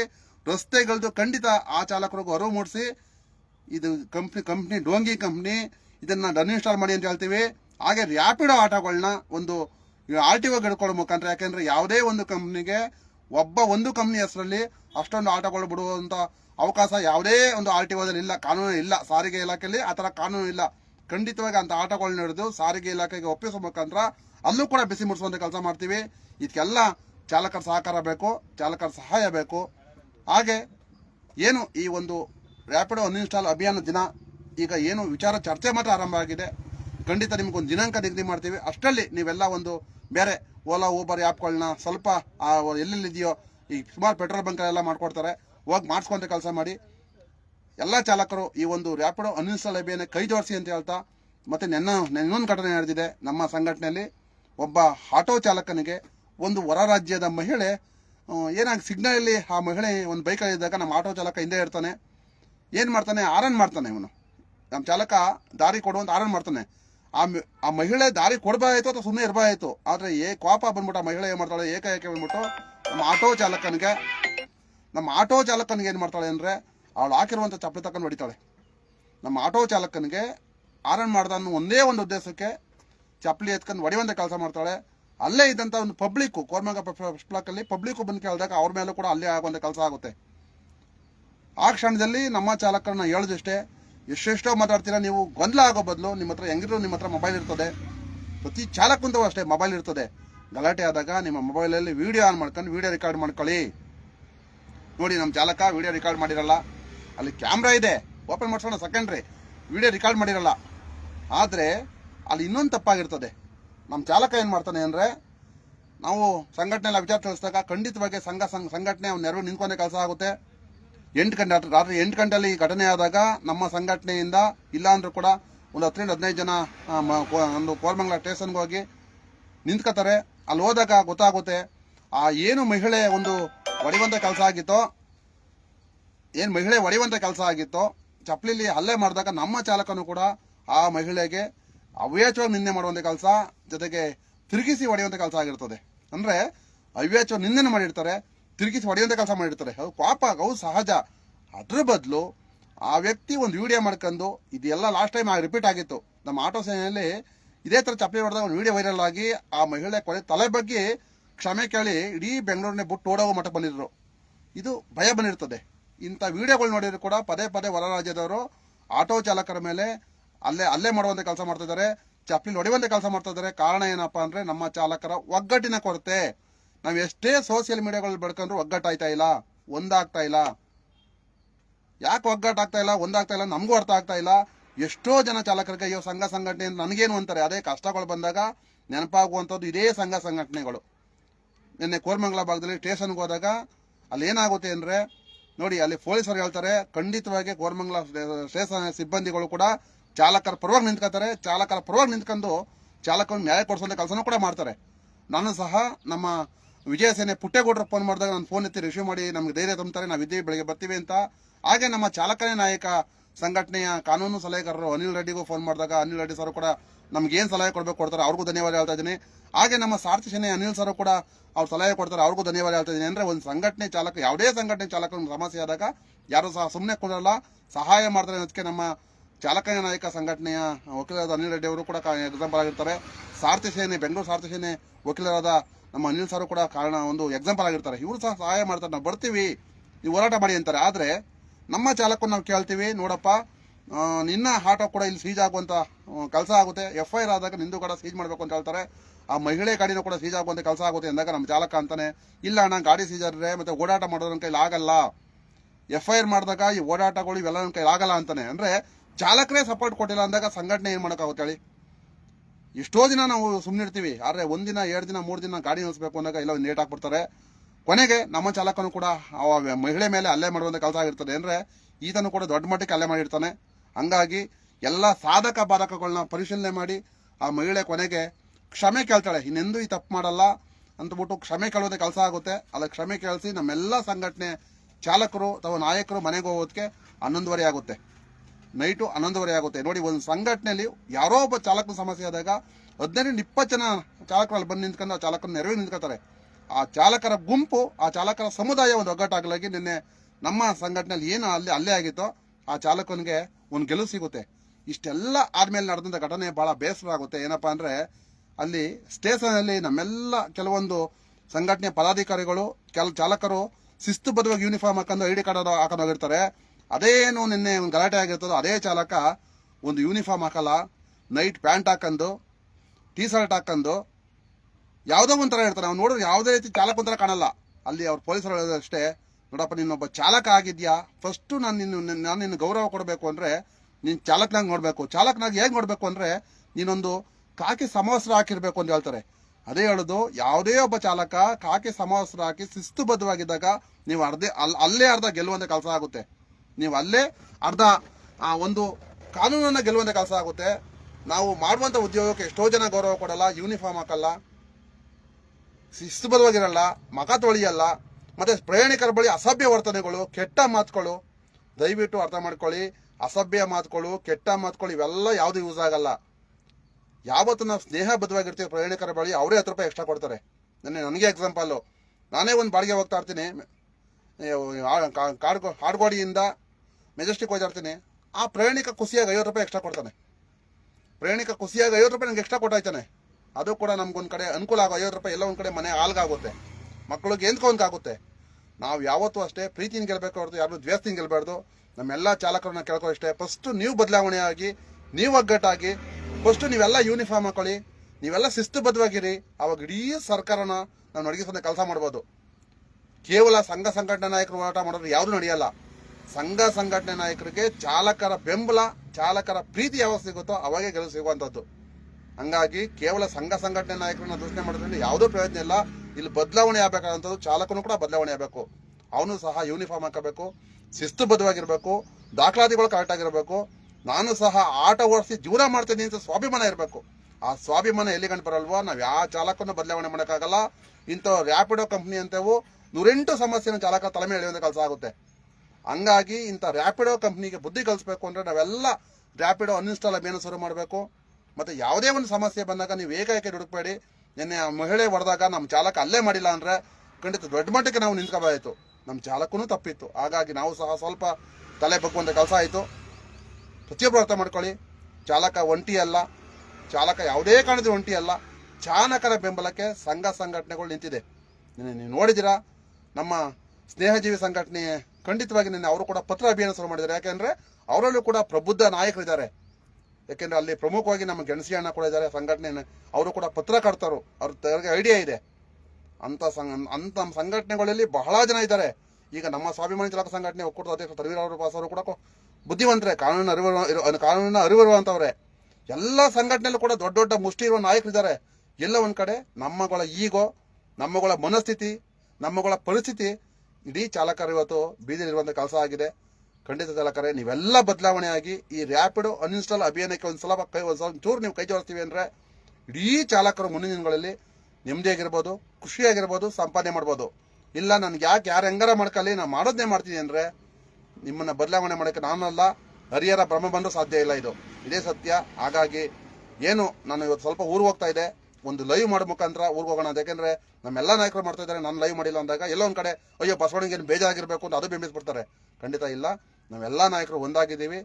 ರಸ್ತೆಗಳದ್ದು ಖಂಡಿತ ಆ ಚಾಲಕರಿಗೂ ಅರಿವು ಮೂಡಿಸಿ, ಇದು ಕಂಪ್ನಿ ಕಂಪ್ನಿ ಡೋಂಗಿ ಕಂಪ್ನಿ ಇದನ್ನ ಅನ್ಇನ್ಸ್ಟಾಲ್ ಮಾಡಿ ಅಂತ ಹೇಳ್ತೀವಿ. ಹಾಗೆ ರ್ಯಾಪಿಡೋ ಆಟೋಗಳನ್ನ ಒಂದು ಆರ್ ಟಿ ಹಿಡ್ಕೊಳ್ಳೋ ಮುಖಾಂತರ, ಯಾಕೆಂದ್ರೆ ಯಾವುದೇ ಒಂದು ಕಂಪ್ನಿಗೆ ಒಬ್ಬ ಒಂದು ಕಂಪ್ನಿ ಹೆಸರಲ್ಲಿ ಅಷ್ಟೊಂದು ಆಟೋಗಳು ಬಿಡುವಂತ ಅವಕಾಶ ಯಾವುದೇ ಒಂದು ಆರ್ ಟಿ ಒದಲ್ಲಿ ಇಲ್ಲ, ಕಾನೂನು ಇಲ್ಲ. ಸಾರಿಗೆ ಇಲಾಖೆಯಲ್ಲಿ ಆ ಥರ ಕಾನೂನು ಇಲ್ಲ. ಖಂಡಿತವಾಗಿ ಅಂತ ಆಟೋಗಳನ್ನ ಹಿಡಿದು ಸಾರಿಗೆ ಇಲಾಖೆಗೆ ಒಪ್ಪಿಸೋ ಮುಖಾಂತರ ಅಲ್ಲೂ ಕೂಡ ಬಿಸಿ ಮುಡಿಸುವಂತ ಕೆಲಸ ಮಾಡ್ತೀವಿ. ಇದಕ್ಕೆಲ್ಲ ಚಾಲಕರ ಸಹಕಾರ ಬೇಕು, ಚಾಲಕರ ಸಹಾಯ ಬೇಕು. ಹಾಗೆ ಏನು ಈ ಒಂದು ರ್ಯಾಪಿಡೋ ಅನ್ಇನ್ಸ್ಟಾಲ್ ಅಭಿಯಾನ ದಿನ, ಈಗ ಏನು ವಿಚಾರ ಚರ್ಚೆ ಮಾತ್ರ ಆರಂಭ ಆಗಿದೆ. ಖಂಡಿತ ನಿಮ್ಗೊಂದು ದಿನಾಂಕ ನಿಗದಿ ಮಾಡ್ತೀವಿ. ಅಷ್ಟರಲ್ಲಿ ನೀವೆಲ್ಲ ಒಂದು ಬೇರೆ ಓಲಾ ಊಬರ್ ಆ್ಯಪ್ಗಳನ್ನ ಸ್ವಲ್ಪ ಎಲ್ಲೆಲ್ಲಿದೆಯೋ, ಈ ಸುಮಾರು ಪೆಟ್ರೋಲ್ ಬಂಕ್ಗಳೆಲ್ಲ ಮಾಡ್ಕೊಡ್ತಾರೆ. ಹೋಗಿ ಮಾಡಿಸ್ಕೊಂತ ಕೆಲಸ ಮಾಡಿ. ಎಲ್ಲ ಚಾಲಕರು ಈ ಒಂದು ರ್ಯಾಪಿಡೋ ಅನ್ಇನ್ಸ್ಟಾಲ್ ಅಭಿಯಾನ ಕೈ ಜೋಡಿಸಿ ಅಂತ ಹೇಳ್ತಾ, ಮತ್ತೆ ನೆನ್ನ, ಇನ್ನೊಂದು ಘಟನೆ ನಡೆದಿದೆ ನಮ್ಮ ಸಂಘಟನೆಯಲ್ಲಿ. ಒಬ್ಬ ಆಟೋ ಚಾಲಕನಿಗೆ ಒಂದು ಹೊರ ರಾಜ್ಯದ ಮಹಿಳೆ ಏನಾಗ ಏನಾಗಿ ಸಿಗ್ನಲಲ್ಲಿ ಆ ಮಹಿಳೆ ಒಂದು ಬೈಕಲ್ಲಿ ಇದ್ದಾಗ ನಮ್ಮ ಆಟೋ ಚಾಲಕ ಹಿಂದೆ ಇರ್ತಾನೆ. ಏನು ಮಾಡ್ತಾನೆ? ಆರನ್ ಮಾಡ್ತಾನೆ ಇವನು. ನಮ್ಮ ಚಾಲಕ ದಾರಿ ಕೊಡುವಂತ ಆರನ್ ಮಾಡ್ತಾನೆ. ಆ ಆ ಮಹಿಳೆ ದಾರಿ ಕೊಡಬಾಯ್ತು ಅಥವಾ ಸುಮ್ಮನೆ ಇರಬಾಯ್ತು ಆದರೆ ಏ ಕೋಪ ಬಂದ್ಬಿಟ್ಟು ಆ ಮಹಿಳೆ ಏನು ಮಾಡ್ತಾಳೆ? ಏಕಾಏಕಿ ಬಂದ್ಬಿಟ್ಟು ನಮ್ಮ ಆಟೋ ಚಾಲಕನಿಗೆ, ನಮ್ಮ ಆಟೋ ಚಾಲಕನಿಗೆ ಏನು ಮಾಡ್ತಾಳೆ ಅಂದರೆ ಅವಳು ಹಾಕಿರುವಂಥ ಚಪ್ಪಲಿ ತಕೊಂಡು ಹೊಡಿತಾಳೆ. ನಮ್ಮ ಆಟೋ ಚಾಲಕನಿಗೆ ಆರನ್ ಮಾಡ್ದ ಅನ್ನೋ ಒಂದೇ ಒಂದು ಉದ್ದೇಶಕ್ಕೆ ಚಪ್ಪಲಿ ಎತ್ಕೊಂಡು ಹೊಡೆಯುವಂಥ ಕೆಲಸ ಮಾಡ್ತಾಳೆ. ಅಲ್ಲೇ ಇದ್ದಂಥ ಒಂದು ಪಬ್ಲಿಕ್ಕು ಕೋರ್ಮಂಗ ಅಲ್ಲಿ ಪಬ್ಲಿಕ್ಕು ಬಂದು ಕೇಳಿದಾಗ ಅವ್ರ ಮೇಲೂ ಕೂಡ ಅಲ್ಲೇ ಆಗುವಂಥ ಕೆಲಸ ಆಗುತ್ತೆ. ಆ ಕ್ಷಣದಲ್ಲಿ ನಮ್ಮ ಚಾಲಕರನ್ನ ಹೇಳಿದಷ್ಟೇ ಎಷ್ಟೆಷ್ಟೋ ಮಾತಾಡ್ತೀರಾ, ನೀವು ಗೊಂದಲ ಆಗೋ ಬದಲು ನಿಮ್ಮ ಹತ್ರ ಹೆಂಗಿದ್ರು ನಿಮ್ಮ ಹತ್ರ ಮೊಬೈಲ್ ಇರ್ತದೆ. ಪ್ರತಿ ಚಾಲಕಂತೂ ಅಷ್ಟೇ ಮೊಬೈಲ್ ಇರ್ತದೆ. ಗಲಾಟೆ ಆದಾಗ ನಿಮ್ಮ ಮೊಬೈಲಲ್ಲಿ ವಿಡಿಯೋ ಆನ್ ಮಾಡ್ಕೊಂಡು ವಿಡಿಯೋ ರೆಕಾರ್ಡ್ ಮಾಡ್ಕೊಳ್ಳಿ. ನೋಡಿ ನಮ್ಮ ಚಾಲಕ ವಿಡಿಯೋ ರೆಕಾರ್ಡ್ ಮಾಡಿರಲ್ಲ. ಅಲ್ಲಿ ಕ್ಯಾಮ್ರಾ ಇದೆ. ಓಪನ್ ಮಾಡ್ಸೋಣ ಸೆಕೆಂಡ್ರಿ ವಿಡಿಯೋ ರೆಕಾರ್ಡ್ ಮಾಡಿರಲ್ಲ. ಆದರೆ, ಅಲ್ಲಿ ಇನ್ನೊಂದು ತಪ್ಪಾಗಿರ್ತದೆ. ನಮ್ಮ ಚಾಲಕ ಏನು ಮಾಡ್ತಾನೆ ಅಂದರೆ, ನಾವು ಸಂಘಟನೆ ಎಲ್ಲ ವಿಚಾರ ತಿಳಿಸಿದಾಗ ಖಂಡಿತವಾಗಿ ಸಂಘ ಸಂಘ, ಸಂಘಟನೆ ಅವ್ನ ನೆರವು ನಿಂತ್ಕೊಂಡೆ ಕೆಲಸ ಆಗುತ್ತೆ. ಎಂಟು ಗಂಟೆ ರಾತ್ರಿ- ಎಂಟು ಗಂಟೆಯಲ್ಲಿ ಈ ಘಟನೆ ಆದಾಗ ನಮ್ಮ ಸಂಘಟನೆಯಿಂದ ಇಲ್ಲ ಅಂದ್ರೂ ಕೂಡ ಒಂದು ಹತ್ತರಿಂದ ಹದಿನೈದು ಜನ ಒಂದು ಕೋರ್ಮಂಗ್ಲ ಸ್ಟೇಷನ್ಗೆ ಹೋಗಿ ನಿಂತ್ಕೋತಾರೆ. ಅಲ್ಲಿ ಹೋದಾಗ ಗೊತ್ತಾಗುತ್ತೆ, ಆ, ಏನು ಮಹಿಳೆ ಒಂದು ಹೊಡೆಯುವಂಥ ಕೆಲಸ ಆಗಿತ್ತೋ, ಏನು ಮಹಿಳೆ ಹೊಡೆಯುವಂಥ ಕೆಲಸ ಆಗಿತ್ತೋ, ಚಪ್ಪಲಿಲಿ ಹಲ್ಲೆ ಮಾಡಿದಾಗ ನಮ್ಮ ಚಾಲಕನು ಕೂಡ ಆ ಮಹಿಳೆಗೆ ಅವ್ಯಾಚವಾಗಿ ನಿಂದೆ ಮಾಡುವಂಥ ಕೆಲಸ, ಜೊತೆಗೆ ತಿರುಗಿಸಿ ಹೊಡೆಯುವಂಥ ಕೆಲಸ ಆಗಿರ್ತದೆ. ಅಂದರೆ ಅವ್ಯಾಚವಾಗಿ ನಿಂದನೆ ಮಾಡಿರ್ತಾರೆ. ತಿರುಗಿಸಿ ಹೊಡೆಯುವಂಥ ಕೆಲಸ ಮಾಡಿರ್ತಾರೆ. ಅದು ಪಾಪ ಅವು ಸಹಜ. ಅದ್ರ ಬದಲು ಆ ವ್ಯಕ್ತಿ ಒಂದು ವಿಡಿಯೋ ಮಾಡ್ಕೊಂಡು, ಇದೆಲ್ಲ ಲಾಸ್ಟ್ ಟೈಮ್ ರಿಪೀಟ್ ಆಗಿತ್ತು. ನಮ್ಮ ಆಟೋ ಸೇನೆಯಲ್ಲಿ ಇದೇ ಥರ ಚಪ್ಪಲಿ ಹೊಡೆದಾಗ ಒಂದು ವಿಡಿಯೋ ವೈರಲ್ ಆಗಿ ಆ ಮಹಿಳೆ ಕೊಲೆ ತಲೆ ಬಗ್ಗೆ ಕ್ಷಮೆ ಕೇಳಿ ಇಡೀ ಬೆಂಗಳೂರಿನ ಬಿಟ್ಟು ಓಡೋಗೋ ಮಠಕ್ಕೆ ಬಂದಿದ್ರು. ಇದು ಭಯ ಬಂದಿರ್ತದೆ. ಇಂಥ ವಿಡಿಯೋಗಳು ನೋಡಿದ್ರು ಕೂಡ ಪದೇ ಪದೇ ಹೊರ ರಾಜ್ಯದವರು ಆಟೋ ಚಾಲಕರ ಮೇಲೆ ಅಲ್ಲೇ ಅಲ್ಲೇ ಮಾಡುವಂಥ ಕೆಲಸ ಮಾಡ್ತಾ ಇದ್ದಾರೆ ಚಪ್ಪಲಿ ಹೊಡೆಯುವಂಥ ಕೆಲಸ ಮಾಡ್ತಾ ಇದ್ದಾರೆ ಕಾರಣ ಏನಪ್ಪ ಅಂದ್ರೆ ನಮ್ಮ ಚಾಲಕರ ಒಗ್ಗಟ್ಟಿನ ಕೊರತೆ. ನಾವು ಎಷ್ಟೇ ಸೋಷಿಯಲ್ ಮೀಡಿಯಾಗಳು ಬಡ್ಕೊಂಡ್ರು ಒಗ್ಗಟ್ಟಾಯ್ತಾ ಇಲ್ಲ, ಒಂದಾಗ್ತಾ ಇಲ್ಲ. ಯಾಕೆ ಒಗ್ಗಟ್ಟಾಗ್ತಾ ಇಲ್ಲ, ಒಂದಾಗ್ತಾ ಇಲ್ಲ, ನಮಗೂ ಅರ್ಥ ಆಗ್ತಾ ಇಲ್ಲ. ಎಷ್ಟೋ ಜನ ಚಾಲಕರಿಗೆ ಅಯ್ಯೋ ಸಂಘ ಸಂಘಟನೆ ನನಗೇನು ಅಂತಾರೆ, ಅದೇ ಕಷ್ಟಗಳು ಬಂದಾಗ ನೆನಪಾಗುವಂಥದ್ದು ಇದೇ ಸಂಘ ಸಂಘಟನೆಗಳು. ನಿನ್ನೆ ಕೋರ್ಮಂಗಲ ಭಾಗದಲ್ಲಿ ಸ್ಟೇಷನ್ಗೆ ಹೋದಾಗ ಅಲ್ಲಿ ಏನಾಗುತ್ತೆ ಅಂದರೆ, ನೋಡಿ ಅಲ್ಲಿ ಪೊಲೀಸರು ಹೇಳ್ತಾರೆ, ಖಂಡಿತವಾಗಿ ಕೋರ್ಮಂಗಲ ಸ್ಟೇಷನ್ ಸಿಬ್ಬಂದಿಗಳು ಕೂಡ ಚಾಲಕರ ಪರವಾಗಿ ನಿಂತ್ಕೋತಾರೆ ಚಾಲಕರ ಪರವಾಗಿ ನಿಂತ್ಕೊಂಡು ಚಾಲಕನ ನ್ಯಾಯ ಕೊಡಿಸುವಂಥ ಕೆಲಸನೂ ಕೂಡ ಮಾಡ್ತಾರೆ. ನಾನು ಸಹ ನಮ್ಮ ವಿಜಯ ಸೇನೆ ಪುಟ್ಟೇಗೌಡರು ಫೋನ್ ಮಾಡಿದಾಗ ನಾನು ಫೋನ್ ಎತ್ತಿ ರಿಸೀವ್ ಮಾಡಿ ನಮ್ಗೆ ಧೈರ್ಯ ತುಂಬ್ತಾರೆ, ನಾವು ಇದ್ದೀವಿ, ಬೆಳಗ್ಗೆ ಬರ್ತೀವಿ ಅಂತ. ಹಾಗೆ ನಮ್ಮ ಚಾಲಕನೇ ನಾಯಕ, ಸಂಘಟನೆಯ ಕಾನೂನು ಸಲಹೆಗಾರರು ಅನಿಲ್ ರೆಡ್ಡಿಗೂ ಫೋನ್ ಮಾಡಿದಾಗ ಅನಿಲ್ ರೆಡ್ಡಿ ಸರ್ ಕೂಡ ನಮ್ಗೆ ಏನು ಸಲಹೆ ಕೊಡಬೇಕು ಕೊಡ್ತಾರೆ, ಅವ್ರಿಗೂ ಧನ್ಯವಾದ ಹೇಳ್ತಾ ಇದ್ದೀನಿ. ಹಾಗೆ ನಮ್ಮ ಸಾರಥಿ ಸೇನೆ ಅನಿಲ್ ಸರ್ ಕೂಡ ಅವ್ರು ಸಲಹೆ ಕೊಡ್ತಾರೆ, ಅವ್ರಿಗೂ ಧನ್ಯವಾದ ಹೇಳ್ತಾ ಇದ್ದೀನಿ. ಅಂದರೆ ಒಂದು ಸಂಘಟನೆ ಚಾಲಕ, ಯಾವುದೇ ಸಂಘಟನೆ ಚಾಲಕ ಸಮಸ್ಯೆ ಆದಾಗ ಯಾರು ಸಹ ಸುಮ್ಮನೆ ಕೊಡಲ್ಲ ಸಹಾಯ ಮಾಡ್ತಾರೆ ಅನ್ನೋದಕ್ಕೆ ನಮ್ಮ ಚಾಲಕನ ನಾಯಕ ಸಂಘಟನೆಯ ವಕೀಲರಾದ ಅನಿಲ್ ರೆಡ್ಡಿ ಅವರು ಕೂಡ ಎಕ್ಸಾಂಪಲ್ ಆಗಿರ್ತಾರೆ. ಸಾರಥಿ ಸೇನೆ, ಬೆಂಗಳೂರು ಸಾರಥಿ ಸೇನೆ ವಕೀಲರಾದ ನಮ್ಮ ಅನಿಲ್ ಸಾರು ಕೂಡ ಕಾರಣ ಒಂದು ಎಕ್ಸಾಂಪಲ್ ಆಗಿರ್ತಾರೆ. ಇವರು ಸಹ ಸಹಾಯ ಮಾಡ್ತಾರೆ. ನಾವು ಬರ್ತೀವಿ. ನೀವು ಹೋರಾಟ ಮಾಡಿ ಅಂತಾರೆ. ಆದರೆ ನಮ್ಮ ಚಾಲಕನ ನಾವು ಕೇಳ್ತೀವಿ, ನೋಡಪ್ಪ ನಿನ್ನ ಆಟೋ ಕೂಡ ಇಲ್ಲಿ ಸೀಜ್ ಆಗುವಂಥ ಕೆಲಸ ಆಗುತ್ತೆ. ಎಫ್ ಐ ಆರ್ ಆದಾಗ ನಿಂದು ಕೂಡ ಸೀಜ್ ಮಾಡಬೇಕು ಅಂತ ಹೇಳ್ತಾರೆ. ಆ ಮಹಿಳೆ ಗಾಡಿನೂ ಕೂಡ ಸೀಜ್ ಆಗುವಂಥ ಕೆಲಸ ಆಗುತ್ತೆ ಅಂದಾಗ ನಮ್ಮ ಚಾಲಕ ಅಂತಾನೆ, ಇಲ್ಲ ಅಣ್ಣ, ಗಾಡಿ ಸೀಜ್ ಮತ್ತು ಓಡಾಟ ಮಾಡೋದ್ರ ಕೈಲಿ ಆಗಲ್ಲ. ಎಫ್ ಐ ಆರ್ ಮಾಡಿದಾಗ ಈ ಓಡಾಟಗಳು ಇವೆಲ್ಲ ನನ್ನ ಕೈಲಿ ಆಗಲ್ಲ ಅಂತಾನೆ. ಅಂದ್ರೆ ಚಾಲಕರೇ ಸಪೋರ್ಟ್ ಕೊಟ್ಟಿಲ್ಲ ಅಂದಾಗ ಸಂಘಟನೆ ಏನು ಮಾಡೋಕ್ಕಾಗುತ್ತೆ ಹೇಳಿ? ಎಷ್ಟೋ ದಿನ ನಾವು ಸುಮ್ಮನಿರ್ತೀವಿ ಆದರೆ ಒಂದಿನ ಎರಡು ದಿನ, ಮೂರು ದಿನ ಗಾಡಿ ನಿಲ್ಲಿಸ್ಬೇಕು ಅಂದಾಗ ಎಲ್ಲ ನೇಟ್ ಹಾಕ್ಬಿಡ್ತಾರೆ ಕೊನೆಗೆ ನಮ್ಮ ಚಾಲಕನು ಕೂಡ ಆ ಮಹಿಳೆ ಮೇಲೆ ಅಲ್ಲೇ ಮಾಡುವಂಥ ಕೆಲಸ ಆಗಿರ್ತದೆ. ಅಂದರೆ ಈತನು ಕೂಡ ದೊಡ್ಡ ಮಟ್ಟಕ್ಕೆ ಅಲ್ಲೇ ಮಾಡಿರ್ತಾನೆ. ಹಂಗಾಗಿ ಎಲ್ಲ ಸಾಧಕ ಬಾಧಕಗಳನ್ನ ಪರಿಶೀಲನೆ ಮಾಡಿ ಆ ಮಹಿಳೆ ಕೊನೆಗೆ ಕ್ಷಮೆ ಕೇಳ್ತಾಳೆ. ಇನ್ನೆಂದೂ ಈ ತಪ್ಪು ಮಾಡಲ್ಲ ಅಂತಬಿಟ್ಟು ಕ್ಷಮೆ ಕೇಳೋದೇ ಕೆಲಸ ಆಗುತ್ತೆ. ಅಲ್ಲ ಕ್ಷಮೆ ಕೇಳಿಸಿ ನಮ್ಮೆಲ್ಲ ಸಂಘಟನೆ ಚಾಲಕರು ಅಥವಾ ನಾಯಕರು ಮನೆಗೆ ಹೋಗೋದಕ್ಕೆ ಹನ್ನೊಂದುವರೆ ಆಗುತ್ತೆ. ನೈಟು ಹನ್ನೊಂದುವರೆ ಆಗುತ್ತೆ. ನೋಡಿ, ಒಂದು ಸಂಘಟನೆಯಲ್ಲಿ ಯಾರೋ ಒಬ್ಬ ಚಾಲಕನ ಸಮಸ್ಯೆ ಆದಾಗ ಹದಿನೈದರಿಂದ ಇಪ್ಪತ್ತು ಜನ ಚಾಲಕರಲ್ಲಿ ಬಂದು ನಿಂತ್ಕೊಂಡು ಆ ಚಾಲಕನ ನೆರವು ನಿಂತ್ಕೊತಾರೆ ಆ ಚಾಲಕರ ಗುಂಪು, ಆ ಚಾಲಕರ ಸಮುದಾಯ ಒಂದು ಒಗ್ಗಟ್ಟಾಗಲಾಗಿ ನಿನ್ನೆ ನಮ್ಮ ಸಂಘಟನೆಯಲ್ಲಿ ಏನು ಅಲ್ಲಿ, ಅಲ್ಲೇ ಆಗಿತ್ತೋ ಆ ಚಾಲಕನಿಗೆ ಒಂದು ಗೆಲುವು ಸಿಗುತ್ತೆ. ಇಷ್ಟೆಲ್ಲ ಆದ್ಮೇಲೆ ನಡೆದಂಥ ಘಟನೆ ಭಾಳ ಬೇಸರ ಆಗುತ್ತೆ. ಏನಪ್ಪಾ ಅಂದರೆ, ಅಲ್ಲಿ ಸ್ಟೇಷನಲ್ಲಿ ನಮ್ಮೆಲ್ಲ ಕೆಲವೊಂದು ಸಂಘಟನೆ ಪದಾಧಿಕಾರಿಗಳು, ಕೆಲ ಚಾಲಕರು ಶಿಸ್ತುಬದ್ಧವಾಗಿ ಯೂನಿಫಾರ್ಮ್ ಹಾಕೊಂಡು ಐ ಡಿ ಕಾರ್ಡ್ ಹಾಕೊಂಡು ಹೋಗಿರ್ತಾರೆ. ಅದೇನು ನಿನ್ನೆ ಒಂದು ಗಲಾಟೆ ಆಗಿರ್ತದೋ ಅದೇ ಚಾಲಕ ಒಂದು ಯೂನಿಫಾರ್ಮ್ ಹಾಕಲ್ಲ ನೈಟ್ ಪ್ಯಾಂಟ್ ಹಾಕೊಂಡು ಟೀ ಶರ್ಟ್ ಹಾಕೊಂಡು, ಯಾವುದೋ ಒಂಥರ ಹೇಳ್ತಾರೆ ಅವ್ನು ನೋಡಿದ್ರೆ ಯಾವುದೇ ರೀತಿ ಚಾಲಕ ಒಂಥರ ಕಾಣಲ್ಲ. ಅಲ್ಲಿ ಅವ್ರು ಪೊಲೀಸರು ಹೇಳೋದಷ್ಟೇ ನೋಡಪ್ಪ ನಿನ್ನೊಬ್ಬ ಚಾಲಕ ಆಗಿದ್ಯಾ? ಫಸ್ಟು ನಾನು ನಿನ್ನ ನಾನು ನಿನ್ನ ಗೌರವ ಕೊಡಬೇಕು ಅಂದರೆ ನೀನು ಚಾಲಕನಾಗಿ ನೋಡಬೇಕು. ಚಾಲಕನಾಗಿ ಹೇಗೆ ನೋಡಬೇಕು ಅಂದರೆ ನೀನೊಂದು ಕಾಕಿ ಸಮವಸ್ತ್ರ ಹಾಕಿರ್ಬೇಕು ಅಂತ ಹೇಳ್ತಾರೆ. ಅದೇ ಹೇಳೋದು, ಯಾವುದೇ ಒಬ್ಬ ಚಾಲಕ ಕಾಕಿ ಸಮವಸ್ತ್ರ ಹಾಕಿ ಶಿಸ್ತುಬದ್ಧವಾಗಿದ್ದಾಗ ನೀವು ಅರ್ಧ ಅಲ್ಲಿ ಅಲ್ಲೇ ಅರ್ಧ ಗೆಲ್ಲುವಂಥ ಕೆಲಸ ಆಗುತ್ತೆ. ನೀವು ಅಲ್ಲೇ ಅರ್ಧ, ಆ, ಒಂದು ಕಾನೂನನ್ನು ಗೆಲ್ಲುವಂಥ ಕೆಲಸ ಆಗುತ್ತೆ. ನಾವು ಮಾಡುವಂಥ ಉದ್ಯೋಗಕ್ಕೆ ಎಷ್ಟೋ ಜನ ಗೌರವ ಕೊಡಲ್ಲ ಯೂನಿಫಾರ್ಮ್ ಹಾಕಲ್ಲ, ಶಿಸ್ತುಬದ್ಧವಾಗಿರಲ್ಲ ಮಖ ತೊಳಿಯಲ್ಲ, ಮತ್ತೆ ಪ್ರಯಾಣಿಕರ ಬಳಿ ಅಸಭ್ಯ ವರ್ತನೆಗಳು, ಕೆಟ್ಟ ಮಾತುಗಳು. ದಯವಿಟ್ಟು ಅರ್ಥ ಮಾಡ್ಕೊಳ್ಳಿ, ಅಸಭ್ಯ ಮಾತುಗಳು, ಕೆಟ್ಟ ಮಾತುಗಳು ಇವೆಲ್ಲ ಯಾವುದು ಯೂಸ್ ಆಗಲ್ಲ. ಯಾವತ್ತು ನಾವು ಸ್ನೇಹಬದ್ಧವಾಗಿರ್ತೀವಿ ಪ್ರಯಾಣಿಕರ ಬಳಿ, ಅವರೇ ಹತ್ತು ರೂಪಾಯಿ ಎಕ್ಸ್ಟ್ರಾ ಕೊಡ್ತಾರೆ. ನನ್ನ ನನಗೆ ಎಕ್ಸಾಂಪಲ್ಲು ನಾನೇ ಒಂದು ಬಾಡಿಗೆ ಹೋಗ್ತಾ ಇರ್ತೀನಿ. ಕಾಡ್ಗೋ, ಹಾಡ್ಗೋಡಿಯಿಂದ ಮೆಜೆಸ್ಟಿಕ್ ಇರ್ತೀನಿ ಆ ಪ್ರಯಾಣಿಕ ಖುಷಿಯಾಗಿ ಐವತ್ತು ರೂಪಾಯಿ ಎಕ್ಸ್ಟ್ರಾ ಕೊಡ್ತಾನೆ. ಪ್ರಯಾಣಿಕ ಖುಷಿಯಾಗಿ ಐವತ್ತು ರೂಪಾಯಿ ನನಗೆ ಎಕ್ಸ್ಟ್ರಾ ಕೊಟ್ಟಾಯ್ತಾನೆ. ಅದು ಕೂಡ ನಮ್ಗೊಂದು ಕಡೆ ಅನುಕೂಲ ಆಗೋ ಐವತ್ತು ರೂಪಾಯಿ ಎಲ್ಲ ಒಂದು ಕಡೆ ಮನೆ ಹಾಲ್ಗಾಗುತ್ತೆ. ಮಕ್ಕಳಿಗೆ ಎಂದ್ಕೊಂಡ್ಕಾಗುತ್ತೆ ನಾವು ಯಾವತ್ತೂ ಅಷ್ಟೇ ಪ್ರೀತಿನ ಗೆಲ್ಲಬೇಕು ಹೊರತು ಯಾರು ದ್ವೇಷದಿಂದ ಗೆಲ್ಲಬಾರ್ದು ನಮ್ಮೆಲ್ಲ ಚಾಲಕರನ್ನ ಕೇಳ್ಕೊ ಅಷ್ಟೇ. ಫಸ್ಟು ನೀವು ಬದಲಾವಣೆ ಆಗಿ, ನೀವು ಒಗ್ಗಟ್ಟಾಗಿ ಫಸ್ಟು ನೀವೆಲ್ಲ ಯೂನಿಫಾರ್ಮ್ ಹಾಕೊಳ್ಳಿ, ನೀವೆಲ್ಲ ಶಿಸ್ತುಬದ್ಧವಾಗಿರಿ. ಅವಾಗ ಇಡೀ ಸರ್ಕಾರನ ನಾವು ನಡಗಿಸೋದನ್ನ ಕೆಲಸ ಮಾಡ್ಬೋದು. ಕೇವಲ ಸಂಘ ಸಂಘಟನಾ ನಾಯಕರು ಹೋರಾಟ ಮಾಡಿದ್ರೆ ಯಾವುದು ನಡೆಯಲ್ಲ. ಸಂಘ ಸಂಘಟನೆ ನಾಯಕರಿಗೆ ಚಾಲಕರ ಬೆಂಬಲ, ಚಾಲಕರ ಪ್ರೀತಿ ಯಾವಾಗ ಸಿಗುತ್ತೋ ಅವಾಗೆ ಗೆಲುವು ಸಿಗುವಂಥದ್ದು ಹಂಗಾಗಿ ಕೇವಲ ಸಂಘ ಸಂಘಟನೆ ನಾಯಕರನ್ನ ದೂಷಣೆ ಮಾಡೋದ್ರಿಂದ ಯಾವುದೋ ಪ್ರಯೋಜನ ಇಲ್ಲ. ಇಲ್ಲಿ ಬದಲಾವಣೆ ಆಗಬೇಕಾದಂಥದ್ದು ಚಾಲಕನು ಕೂಡ ಬದಲಾವಣೆ ಆಗಬೇಕು. ಅವನು ಸಹ ಯೂನಿಫಾರ್ಮ್ ಹಾಕಬೇಕು ಶಿಸ್ತುಬದ್ಧವಾಗಿರಬೇಕು ದಾಖಲಾತಿಗಳು ಕರೆಕ್ಟ್ ಆಗಿರಬೇಕು. ನಾನು ಸಹ ಆಟ ಓಡಿಸಿ ಜೀವನ ಮಾಡ್ತೀನಿ ಅಂತ ಸ್ವಾಭಿಮಾನ ಇರಬೇಕು. ಆ ಸ್ವಾಭಿಮಾನ ಎಲ್ಲಿ ಕಂಡು ಬರಲ್ವೋ? ನಾವು ಯಾವ ಚಾಲಕನ್ನು ಬದಲಾವಣೆ ಮಾಡೋಕ್ಕಾಗಲ್ಲ. ಇಂಥ ರ್ಯಾಪಿಡೋ ಕಂಪ್ನಿ ಅಂತೇವು ನೂರೆಂಟು ಸಮಸ್ಯೆನ ಚಾಲಕ ತಲೆ ಮೇಲೆ ಕೆಲಸ ಆಗುತ್ತೆ. ಹಂಗಾಗಿ ಇಂಥ ರ್ಯಾಪಿಡೋ ಕಂಪ್ನಿಗೆ ಬುದ್ಧಿ ಕಲಿಸ್ಬೇಕು ಅಂದರೆ ನಾವೆಲ್ಲ ರ್ಯಾಪಿಡೋ ಅನ್ಇನ್ಸ್ಟಾಲ್ ಅಭಿಯಾನ ಶುರು ಮಾಡಬೇಕು? ಮತ್ತು ಯಾವುದೇ ಒಂದು ಸಮಸ್ಯೆ ಬಂದಾಗ ನೀವು ಏಕಾಏಕಿ ಹುಡುಕಬೇಡಿ. ನಿನ್ನೆ ಆ ಮಹಿಳೆ ಹೊಡೆದಾಗ ನಮ್ಮ ಚಾಲಕ ಅಲ್ಲೇ ಮಾಡಿಲ್ಲ ಅಂದರೆ ಖಂಡಿತ ದೊಡ್ಡ ಮಟ್ಟಕ್ಕೆ ನಾವು ನಿಂತ್ಕೋಬಾಯಿತು ನಮ್ಮ ಚಾಲಕನೂ ತಪ್ಪಿತ್ತು. ಹಾಗಾಗಿ ನಾವು ಸಹ ಸ್ವಲ್ಪ ತಲೆ ಬಗ್ಗುವಂಥ ಕೆಲಸ ಆಯಿತು. ಪ್ರತಿಯೊಬ್ಬರು ಅರ್ಥ ಮಾಡ್ಕೊಳ್ಳಿ. ಚಾಲಕ ಒಂಟಿ ಅಲ್ಲ. ಚಾಲಕ ಯಾವುದೇ ಕಾರಣದ ಒಂಟಿ ಅಲ್ಲ. ಚಾಲಕರ ಬೆಂಬಲಕ್ಕೆ ಸಂಘ ಸಂಘಟನೆಗಳು ನಿಂತಿದೆ. ನೀವು ನೋಡಿದ್ದೀರಾ? ನಮ್ಮ ಸ್ನೇಹಜೀವಿ ಸಂಘಟನೆ ಖಂಡಿತವಾಗಿ ನಿನ್ನೆ ಅವರು ಕೂಡ ಪತ್ರ ಅಭಿಯಾನ ಶುರು ಮಾಡಿದ್ದಾರೆ. ಯಾಕೆಂದ್ರೆ ಅವರಲ್ಲೂ ಕೂಡ ಪ್ರಬುದ್ಧ ನಾಯಕರಿದ್ದಾರೆ. ಯಾಕೆಂದ್ರೆ ಅಲ್ಲಿ ಪ್ರಮುಖವಾಗಿ ನಮ್ಮ ಗೆಣಸಿ ಅಣ್ಣ ಕೂಡ ಇದ್ದಾರೆ ಸಂಘಟನೆ ಅವರು ಕೂಡ ಪತ್ರ ಕಟ್ತಾರು ಅವ್ರ ಐಡಿಯಾ ಇದೆ. ಅಂತ ಸಂಘ ಅಂತ ಸಂಘಟನೆಗಳಲ್ಲಿ ಬಹಳ ಜನ ಇದ್ದಾರೆ. ಈಗ ನಮ್ಮ ಸ್ವಾಭಿಮಾನಿ ಚಾಲಕ ಸಂಘಟನೆ ಒಕ್ಕೂಟದ ಅಧ್ಯಕ್ಷ ತರವೀರ ಅವರು ಅವರು ಕೂಡ ಬುದ್ಧಿವಂತರೇ, ಕಾನೂನಿನ ಅರಿವು ಕಾನೂನಿನ ಅರಿವಿರುವಂತವ್ರೆ ಎಲ್ಲ ಸಂಘಟನೆಯಲ್ಲೂ ಕೂಡ ದೊಡ್ಡ ದೊಡ್ಡ ಮುಷ್ಟಿ ಇರುವ ನಾಯಕರಿದ್ದಾರೆ. ಎಲ್ಲ ಒಂದ್ ಕಡೆ ನಮ್ಮಗಳ ಈಗೋ, ನಮ್ಮಗಳ ಮನಸ್ಥಿತಿ, ನಮ್ಮಗಳ ಪರಿಸ್ಥಿತಿ ಇಡೀ ಚಾಲಕರು ಇವತ್ತು ಬೀದಿಲಿರುವಂತ ಕೆಲಸ ಆಗಿದೆ. ಖಂಡಿತ ಚಾಲಕರೇ, ನೀವೆಲ್ಲ ಬದಲಾವಣೆಯಾಗಿ ಈ ರ್ಯಾಪಿಡ್ ಅನ್ಇನ್ಸ್ಟಾಲ್ ಅಭಿಯಾನಕ್ಕೆ ಒಂದ್ಸಲ ಕೈ ಒಂದ್ಸಲ ಚೂರು ನೀವು ಕೈ ಜೋಡಿಸ್ತೀವಿ ಅಂದ್ರೆ ಇಡೀ ಚಾಲಕರು ಮುಂದಿನ ದಿನಗಳಲ್ಲಿ ನೆಮ್ಮದಿಯಾಗಿರ್ಬೋದು, ಖುಷಿಯಾಗಿರ್ಬೋದು, ಸಂಪಾದನೆ ಮಾಡ್ಬೋದು. ಇಲ್ಲ, ನನ್ಗೆ ಯಾಕೆ ಯಾರು ಹೆಂಗಾರ ಮಾಡ್ಕೊಳ್ಳಿ ನಾನು ಮಾಡೋದನ್ನೇ ಮಾಡ್ತೀನಿ ಅಂದ್ರೆ ನಿಮ್ಮನ್ನ ಬದಲಾವಣೆ ಮಾಡೋಕ್ಕೆ ನಾನಲ್ಲ, ಹರಿಹರ ಭ್ರಮ ಬಂದರೂ ಸಾಧ್ಯ ಇಲ್ಲ ಇದು. ಇದೇ ಸತ್ಯ. ಹಾಗಾಗಿ ಏನು, ನಾನು ಇವತ್ತು ಸ್ವಲ್ಪ ಊರು ಹೋಗ್ತಾ ಇದೆ ಒಂದು ಲೈವ್ ಮಾಡೋ ಮುಖಾಂತರ ಊರಿಗೆ ಹೋಗೋಣ ಅಂತ. ಯಾಕೆಂದ್ರೆ ನಮ್ಮೆಲ್ಲ ನಾಯಕರು ಮಾಡ್ತಾ ಇದ್ದಾರೆ, ನಾನು ಲೈವ್ ಮಾಡಿಲ್ಲ ಅಂದಾಗ ಎಲ್ಲೋ ಒಂದು ಕಡೆ, ಅಯ್ಯೋ, ಬಸವಣ್ಣಗೆ ಏನು ಬೇಜಾರಾಗಿರ್ಬೇಕು ಅಂತ ಅದು ಬಿಂಬಿಸ್ಬಿಡ್ತಾರೆ ಖಂಡಿತ ಇಲ್ಲ. ನಾವೆಲ್ಲ ನಾಯಕರು ಒಂದಾಗಿದ್ದೀವಿ.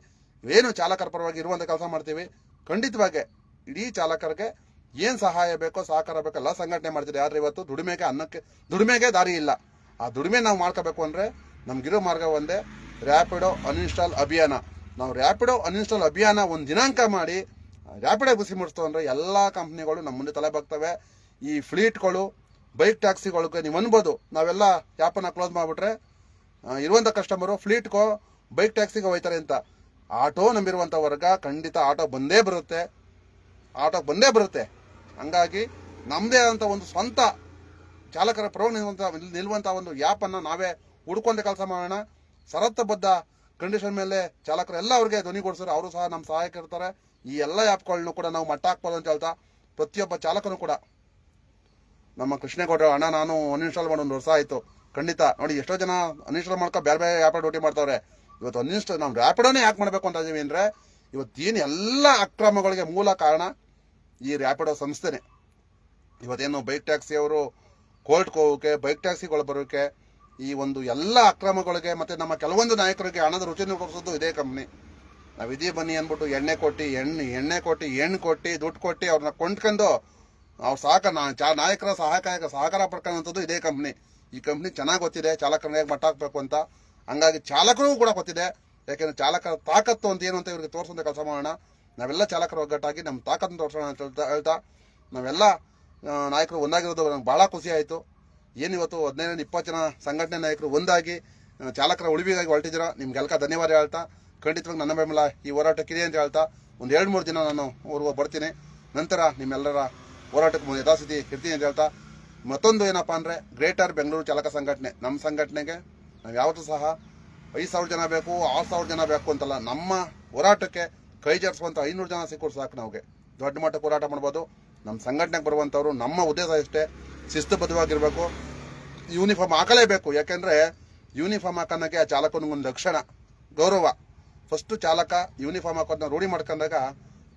ಏನು ಚಾಲಕರ ಪರವಾಗಿ ಇರುವಂತ ಕೆಲಸ ಮಾಡ್ತೀವಿ. ಖಂಡಿತವಾಗಿ ಇಡೀ ಚಾಲಕರಿಗೆ ಏನು ಸಹಾಯ ಬೇಕೋ, ಸಹಕಾರ ಬೇಕೋ, ಎಲ್ಲ ಸಂಘಟನೆ ಮಾಡ್ತಿದೆ ಯಾರು ಇವತ್ತು ದುಡಿಮೆಗೆ ಅನ್ನಕ್ಕೆ, ದುಡಿಮೆಗೆ ದಾರಿ ಇಲ್ಲ. ಆ ದುಡಿಮೆ ನಾವು ಮಾಡ್ಕೋಬೇಕು ಅಂದ್ರೆ ನಮಗಿರೋ ಮಾರ್ಗ ಒಂದೇ ರ್ಯಾಪಿಡೋ ಅನ್ಇನ್ಸ್ಟಾಲ್ ಅಭಿಯಾನ. ನಾವು ರ್ಯಾಪಿಡೋ ಅನ್ಇನ್ಸ್ಟಾಲ್ ಅಭಿಯಾನ ಒಂದು ದಿನಾಂಕ ಮಾಡಿ ರ್ಯಾಪಿಡೋ ಬಿಸಿ ಮುಡಿಸ್ತು ಅಂದ್ರೆ ಎಲ್ಲಾ ಕಂಪ್ನಿಗಳು ನಮ್ಮ ಮುಂದೆ ತಲೆ ಬಾಗ್ತವೆ. ಈ ಫ್ಲೀಟ್ಗಳು, ಬೈಕ್ ಟ್ಯಾಕ್ಸಿಗಳಿಗೆ ನೀವು ಅನ್ಬೋದು. ನಾವೆಲ್ಲ ಆ್ಯಪನ್ನು ಕ್ಲೋಸ್ ಮಾಡಿಬಿಟ್ರೆ ಇರುವಂಥ ಕಸ್ಟಮರು ಫ್ಲೀಟ್ಗೋ, ಬೈಕ್ ಟ್ಯಾಕ್ಸಿಗೆ ಹೋಯ್ತಾರೆ ಅಂತ. ಆಟೋ ನಂಬಿರುವಂಥ ವರ್ಗ ಖಂಡಿತ ಆಟೋ ಬಂದೇ ಬರುತ್ತೆ. ಆಟೋ ಬಂದೇ ಬರುತ್ತೆ. ಹಂಗಾಗಿ ನಮ್ಮದೇ ಆದಂಥ ಒಂದು ಸ್ವಂತ ಚಾಲಕರ ಪರವಾಗಿ ನಿಲ್ಲುವಂಥ ನಿಲ್ಲುವಂಥ ಒಂದು ಆ್ಯಪನ್ನು ನಾವೇ ಹುಡ್ಕೊಂಡೆ ಕೆಲಸ ಮಾಡೋಣ. ಸರತ್ತಬದ್ಧ ಕಂಡೀಷನ್ ಮೇಲೆ ಚಾಲಕರು ಎಲ್ಲ ಅವ್ರಿಗೆ ಧ್ವನಿಗೊಳಿಸಿದ್ರೆ ಅವರು ಸಹ ನಮ್ಮ ಸಹಾಯಕ ಇರ್ತಾರೆ ಈ ಎಲ್ಲ ಆ್ಯಪ್ಗಳನ್ನು ಕೂಡ ನಾವು ಮಟ್ಟ ಹಾಕ್ಬೋದು ಅಂತ ಹೇಳ್ತಾ ಪ್ರತಿಯೊಬ್ಬ ಚಾಲಕನು ಕೂಡ. ನಮ್ಮ ಕೃಷ್ಣೇಗೌಡರು ಅಣ್ಣ, ನಾನು ಅನ್ಇನ್ಸ್ಟಾಲ್ ಮಾಡಿ ಒಂದು ವರ್ಷ ಆಯಿತು. ಖಂಡಿತ. ನೋಡಿ, ಎಷ್ಟೋ ಜನ ಅನ್ಇನ್ಸ್ಟಾಲ್ ಮಾಡ್ಕೊ ಬೇರೆ ಬೇರೆ ಆ್ಯಪ್ ಡ್ಯೂಟಿ ಮಾಡ್ತಾವ್ರೆ. ಇವತ್ತು ಅನ್ಇನ್ಸ್ಟಾಲ್ ನಾವು ರ್ಯಾಪಿಡೋನೇ ಯಾಕೆ ಮಾಡಬೇಕು ಅಂತ ಇದೀವಿ ಅಂದರೆ, ಇವತ್ತೇನು ಎಲ್ಲ ಅಕ್ರಮಗಳಿಗೆ ಮೂಲ ಕಾರಣ ಈ ರ್ಯಾಪಿಡೋ ಸಂಸ್ಥೆನೇ. ಇವತ್ತೇನು ಬೈಕ್ ಟ್ಯಾಕ್ಸಿ ಅವರು ಕೋರ್ಟ್ಗೆ ಹೋಗೋಕೆ ಬೈಕ್ ಟ್ಯಾಕ್ಸಿಗಳು ಬರೋಕೆ, ಈ ಒಂದು ಎಲ್ಲ ಅಕ್ರಮಗಳಿಗೆ ಮತ್ತೆ ನಮ್ಮ ಕೆಲವೊಂದು ನಾಯಕರಿಗೆ ಹಣದ ರುಚಿ ನೋಡಿಸೋದು ಇದೇ ಕಂಪ್ನಿ ನಾವು ಇದೀ ಬನ್ನಿ ಅಂದ್ಬಿಟ್ಟು ಎಣ್ಣೆ ಕೊಟ್ಟು, ಎಣ್ಣೆ ಎಣ್ಣೆ ಕೊಟ್ಟು ಎಣ್ಣೆ ಕೊಟ್ಟು, ದುಡ್ಡು ಕೊಟ್ಟು ಅವ್ರನ್ನ ಕೊಂಡ್ಕೊಂಡು ಅವ್ರು ಸಹಕಾರ ನಾ- ಚಾ, ನಾಯಕರ ಸಹಕಾರ ಸಹಕಾರ ಪಡ್ಕೊಳ್ಳೋಂಥದ್ದು ಇದೇ ಕಂಪ್ನಿ ಈ ಕಂಪ್ನಿ ಚೆನ್ನಾಗಿ ಗೊತ್ತಿದೆ ಚಾಲಕರನ್ನ ಹೇಗೆ ಮಟ್ಟ ಹಾಕಬೇಕು ಅಂತ. ಹಂಗಾಗಿ ಚಾಲಕರಿಗೂ ಕೂಡ ಗೊತ್ತಿದೆ. ಯಾಕೆಂದ್ರೆ ಚಾಲಕರ ತಾಕತ್ತು ಅಂತ ಏನು ಅಂತ ಇವ್ರಿಗೆ ತೋರಿಸೋಂಥ ಕೆಲಸ ಮಾಡೋಣ. ನಾವೆಲ್ಲ ಚಾಲಕರು ಒಗ್ಗಟ್ಟಾಗಿ ನಮ್ಮ ತಾಕತ್ತನ್ನು ತೋರಿಸೋಣ ಅಂತ ಹೇಳ್ತಾ ಹೇಳ್ತಾ, ನಾವೆಲ್ಲ ನಾಯಕರು ಒಂದಾಗಿರೋದು ನಂಗೆ ಭಾಳ ಖುಷಿ ಆಯಿತು. ಏನು ಇವತ್ತು ಹದಿನೈದರಿಂದ ಇಪ್ಪತ್ತು ಜನ ಸಂಘಟನೆ ನಾಯಕರು ಒಂದಾಗಿ ಚಾಲಕರ ಉಳಿವಿಗಾಗಿ ಹೊರಟಿದ್ದೀರಾ? ನಿಮ್ಗೆಲ್ಕ ಧನ್ಯವಾದ ಹೇಳ್ತಾ. ಖಂಡಿತವಾಗಿ ನನ್ನ ಬೆಂಬಲ ಈ ಹೋರಾಟಕ್ಕಿದೆ ಅಂತ ಹೇಳ್ತಾ ಒಂದು ಎರಡು ಮೂರು ದಿನ ನಾನು ಓರ್ವ ಬರ್ತೀನಿ. ನಂತರ ನಿಮ್ಮೆಲ್ಲರ ಹೋರಾಟಕ್ಕೆ ಮುಂದೆ ಯಥಾಸ್ಥಿತಿ ಇರ್ತೀನಿ ಅಂತ ಹೇಳ್ತಾ ಮತ್ತೊಂದು ಏನಪ್ಪ ಅಂದರೆ ಗ್ರೇಟರ್ ಬೆಂಗಳೂರು ಚಾಲಕ ಸಂಘಟನೆ. ನಮ್ಮ ಸಂಘಟನೆಗೆ ನಾವು ಯಾವತ್ತೂ ಸಹ ಐದು ಸಾವಿರ ಜನ ಬೇಕು, ಆರು ಸಾವಿರ ಜನ ಬೇಕು ಅಂತಲ್ಲ, ನಮ್ಮ ಹೋರಾಟಕ್ಕೆ ಕೈ ಜರಿಸುವಂಥ ಐನೂರು ಜನ ಸಿಕ್ಕರು ಸಾಕು ನಮಗೆ ದೊಡ್ಡ ಮಟ್ಟಕ್ಕೆ ಹೋರಾಟ ಮಾಡ್ಬೋದು. ನಮ್ಮ ಸಂಘಟನೆಗೆ ಬರುವಂಥವ್ರು ನಮ್ಮ ಉದ್ದೇಶ ಇಷ್ಟೇ. ಶಿಸ್ತುಬದ್ಧವಾಗಿರಬೇಕು. ಯೂನಿಫಾರ್ಮ್ ಹಾಕಲೇಬೇಕು. ಯಾಕೆಂದರೆ ಯೂನಿಫಾರ್ಮ್ ಹಾಕೋಣಕ್ಕೆ ಆ ಚಾಲಕನಿಗೊಂದು ಲಕ್ಷಣ, ಗೌರವ. ಫಸ್ಟ್ ಚಾಲಕ ಯೂನಿಫಾರ್ಮ್ ಹಾಕೋದನ್ನ ರೂಢಿ ಮಾಡ್ಕೊಂಡಾಗ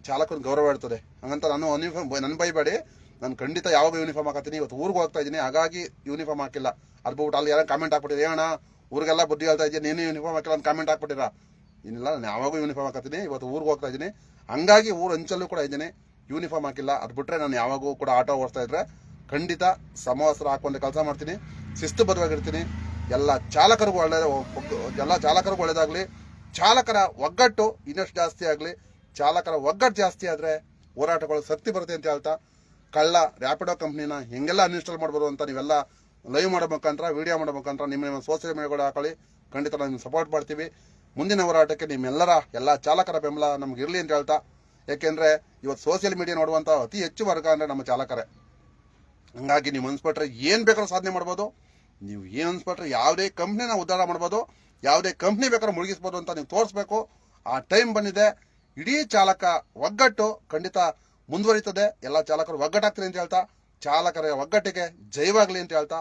ಚಾಲಕನ ಗೌರವ ಇರ್ತದೆ ಹಂಗಂತ ನಾನು ಯೂನಿಫಾರ್ಮ್ ನನ್ನ ಬೈಬೇಡಿ ನಾನು ಖಂಡಿತ ಯಾವಾಗ ಯೂನಿಫಾರ್ಮ್ ಹಾಕತ್ತೀನಿ, ಇವತ್ತು ಊರಿಗೆ ಹೋಗ್ತಾ ಇದ್ದೀನಿ. ಹಾಗಾಗಿ ಯೂನಿಫಾರ್ಮ್ ಹಾಕಿಲ್ಲ. ಅದ್ಬಿಟ್ಟು ಅಲ್ಲಿ ಯಾರು ಕಾಮೆಂಟ್ ಹಾಕ್ಬಿಟ್ಟಿರಿ ಏನ ಊರಿಗೆಲ್ಲ ಬುದ್ಧಿ ಹೇಳ್ತಾ ಇದ್ದೀನಿ ನೀನು ಯೂನಿಫಾರ್ಮ್ ಹಾಕಿಲ್ಲ ಅಂತ ಕಾಮೆಂಟ್ ಹಾಕ್ಬಿಟ್ಟಿರ? ಏನಿಲ್ಲ ನಾನು ಯಾವಾಗೂ ಯೂನಿಫಾರ್ಮ್ ಹಾಕತ್ತೀನಿ, ಇವತ್ತು ಊರಿಗೆ ಹೋಗ್ತಾ ಇದ್ದೀನಿ. ಹಂಗಾಗಿ ಊರು ಅಂಚಲ್ಲೂ ಕೂಡ ಇದ್ದೀನಿ, ಯೂನಿಫಾರ್ಮ್ ಹಾಕಿಲ್ಲ. ಅದು ಬಿಟ್ರೆ ನಾನು ಯಾವಾಗೂ ಕೂಡ ಆಟೋ ಓಡಿಸ್ತಾ ಇದ್ರೆ ಖಂಡಿತ ಸಮವಸ್ತ್ರ ಹಾಕೊಂಡು ಕೆಲಸ ಮಾಡ್ತೀನಿ. ಶಿಸ್ತುಬದ್ಧವಾಗಿರ್ತೀನಿ ಎಲ್ಲ ಚಾಲಕರಿಗೂ ಒಳ್ಳೆಯ ಎಲ್ಲ ಚಾಲಕರಿಗೂ ಒಳ್ಳೇದಾಗ್ಲಿ. ಚಾಲಕರ ಒಗ್ಗಟ್ಟು ಇನ್ನಷ್ಟು ಜಾಸ್ತಿ ಆಗಲಿ, ಚಾಲಕರ ಒಗ್ಗಟ್ಟು ಜಾಸ್ತಿ ಆದರೆ ಹೋರಾಟಗಳು ಶಕ್ತಿ ಬರುತ್ತೆ ಅಂತ ಹೇಳ್ತಾ ಕಳ್ಳ ರ್ಯಾಪಿಡೋ ಕಂಪ್ನಿನ ಹೆಂಗೆಲ್ಲ ಅನ್ಇನ್ಸ್ಟಾಲ್ ಮಾಡ್ಬೋದು ಅಂತ ನೀವೆಲ್ಲ ಲೈವ್ ಮಾಡೋ ಮುಖಾಂತರ ವಿಡಿಯೋ ಮುಖಾಂತರ ನಿಮ್ಮ ನಿಮ್ಮ ಸೋಷಿಯಲ್ ಮೀಡಿಯಾಗಳು ಹಾಕೊಳ್ಳಿ. ಖಂಡಿತ ನಾವು ನಿಮ್ಗೆ ಸಪೋರ್ಟ್ ಮಾಡ್ತೀವಿ. ಮುಂದಿನ ಹೋರಾಟಕ್ಕೆ ನಿಮ್ಮೆಲ್ಲರ ಎಲ್ಲ ಚಾಲಕರ ಬೆಂಬಲ ನಮ್ಗೆ ಇರಲಿ ಅಂತ ಹೇಳ್ತಾ ಯಾಕೆಂದ್ರೆ ಇವತ್ತು ಸೋಷಿಯಲ್ ಮೀಡಿಯಾ ನೋಡುವಂಥ ಅತಿ ಹೆಚ್ಚು ವರ್ಗ ಅಂದರೆ ನಮ್ಮ ಚಾಲಕರೇ. ಹಂಗಾಗಿ ನೀವು ಅನ್ಸ್ಬಿಟ್ರೆ ಏನು ಬೇಕಾದ್ರೂ ಸಾಧನೆ ಮಾಡ್ಬೋದು. ನೀವು ಏನು ಅನ್ಸ್ಬಿಟ್ರೆ ಯಾವುದೇ ಕಂಪ್ನಿನ ಉದ್ಧಾರ ಮಾಡ್ಬೋದು. ಯಾವುದೇ ಕಂಪ್ನಿ ಬೇಕಾದ್ರೂ ಮುಳುಗಿಸ್ಬೋದು ಅಂತ ನೀವು ತೋರಿಸ್ಬೇಕು. ಆ ಟೈಮ್ ಬಂದಿದೆ. ಇಡೀ ಚಾಲಕ ಒಗ್ಗಟ್ಟು ಖಂಡಿತ ಮುಂದುವರಿತದೆ. ಎಲ್ಲ ಚಾಲಕರು ಒಗ್ಗಟ್ಟಾಗ್ತಾರೆ ಅಂತ ಹೇಳ್ತಾ, ಚಾಲಕರ ಒಗ್ಗಟ್ಟಿಗೆ ಜೈವಾಗಲಿ ಅಂತ ಹೇಳ್ತಾ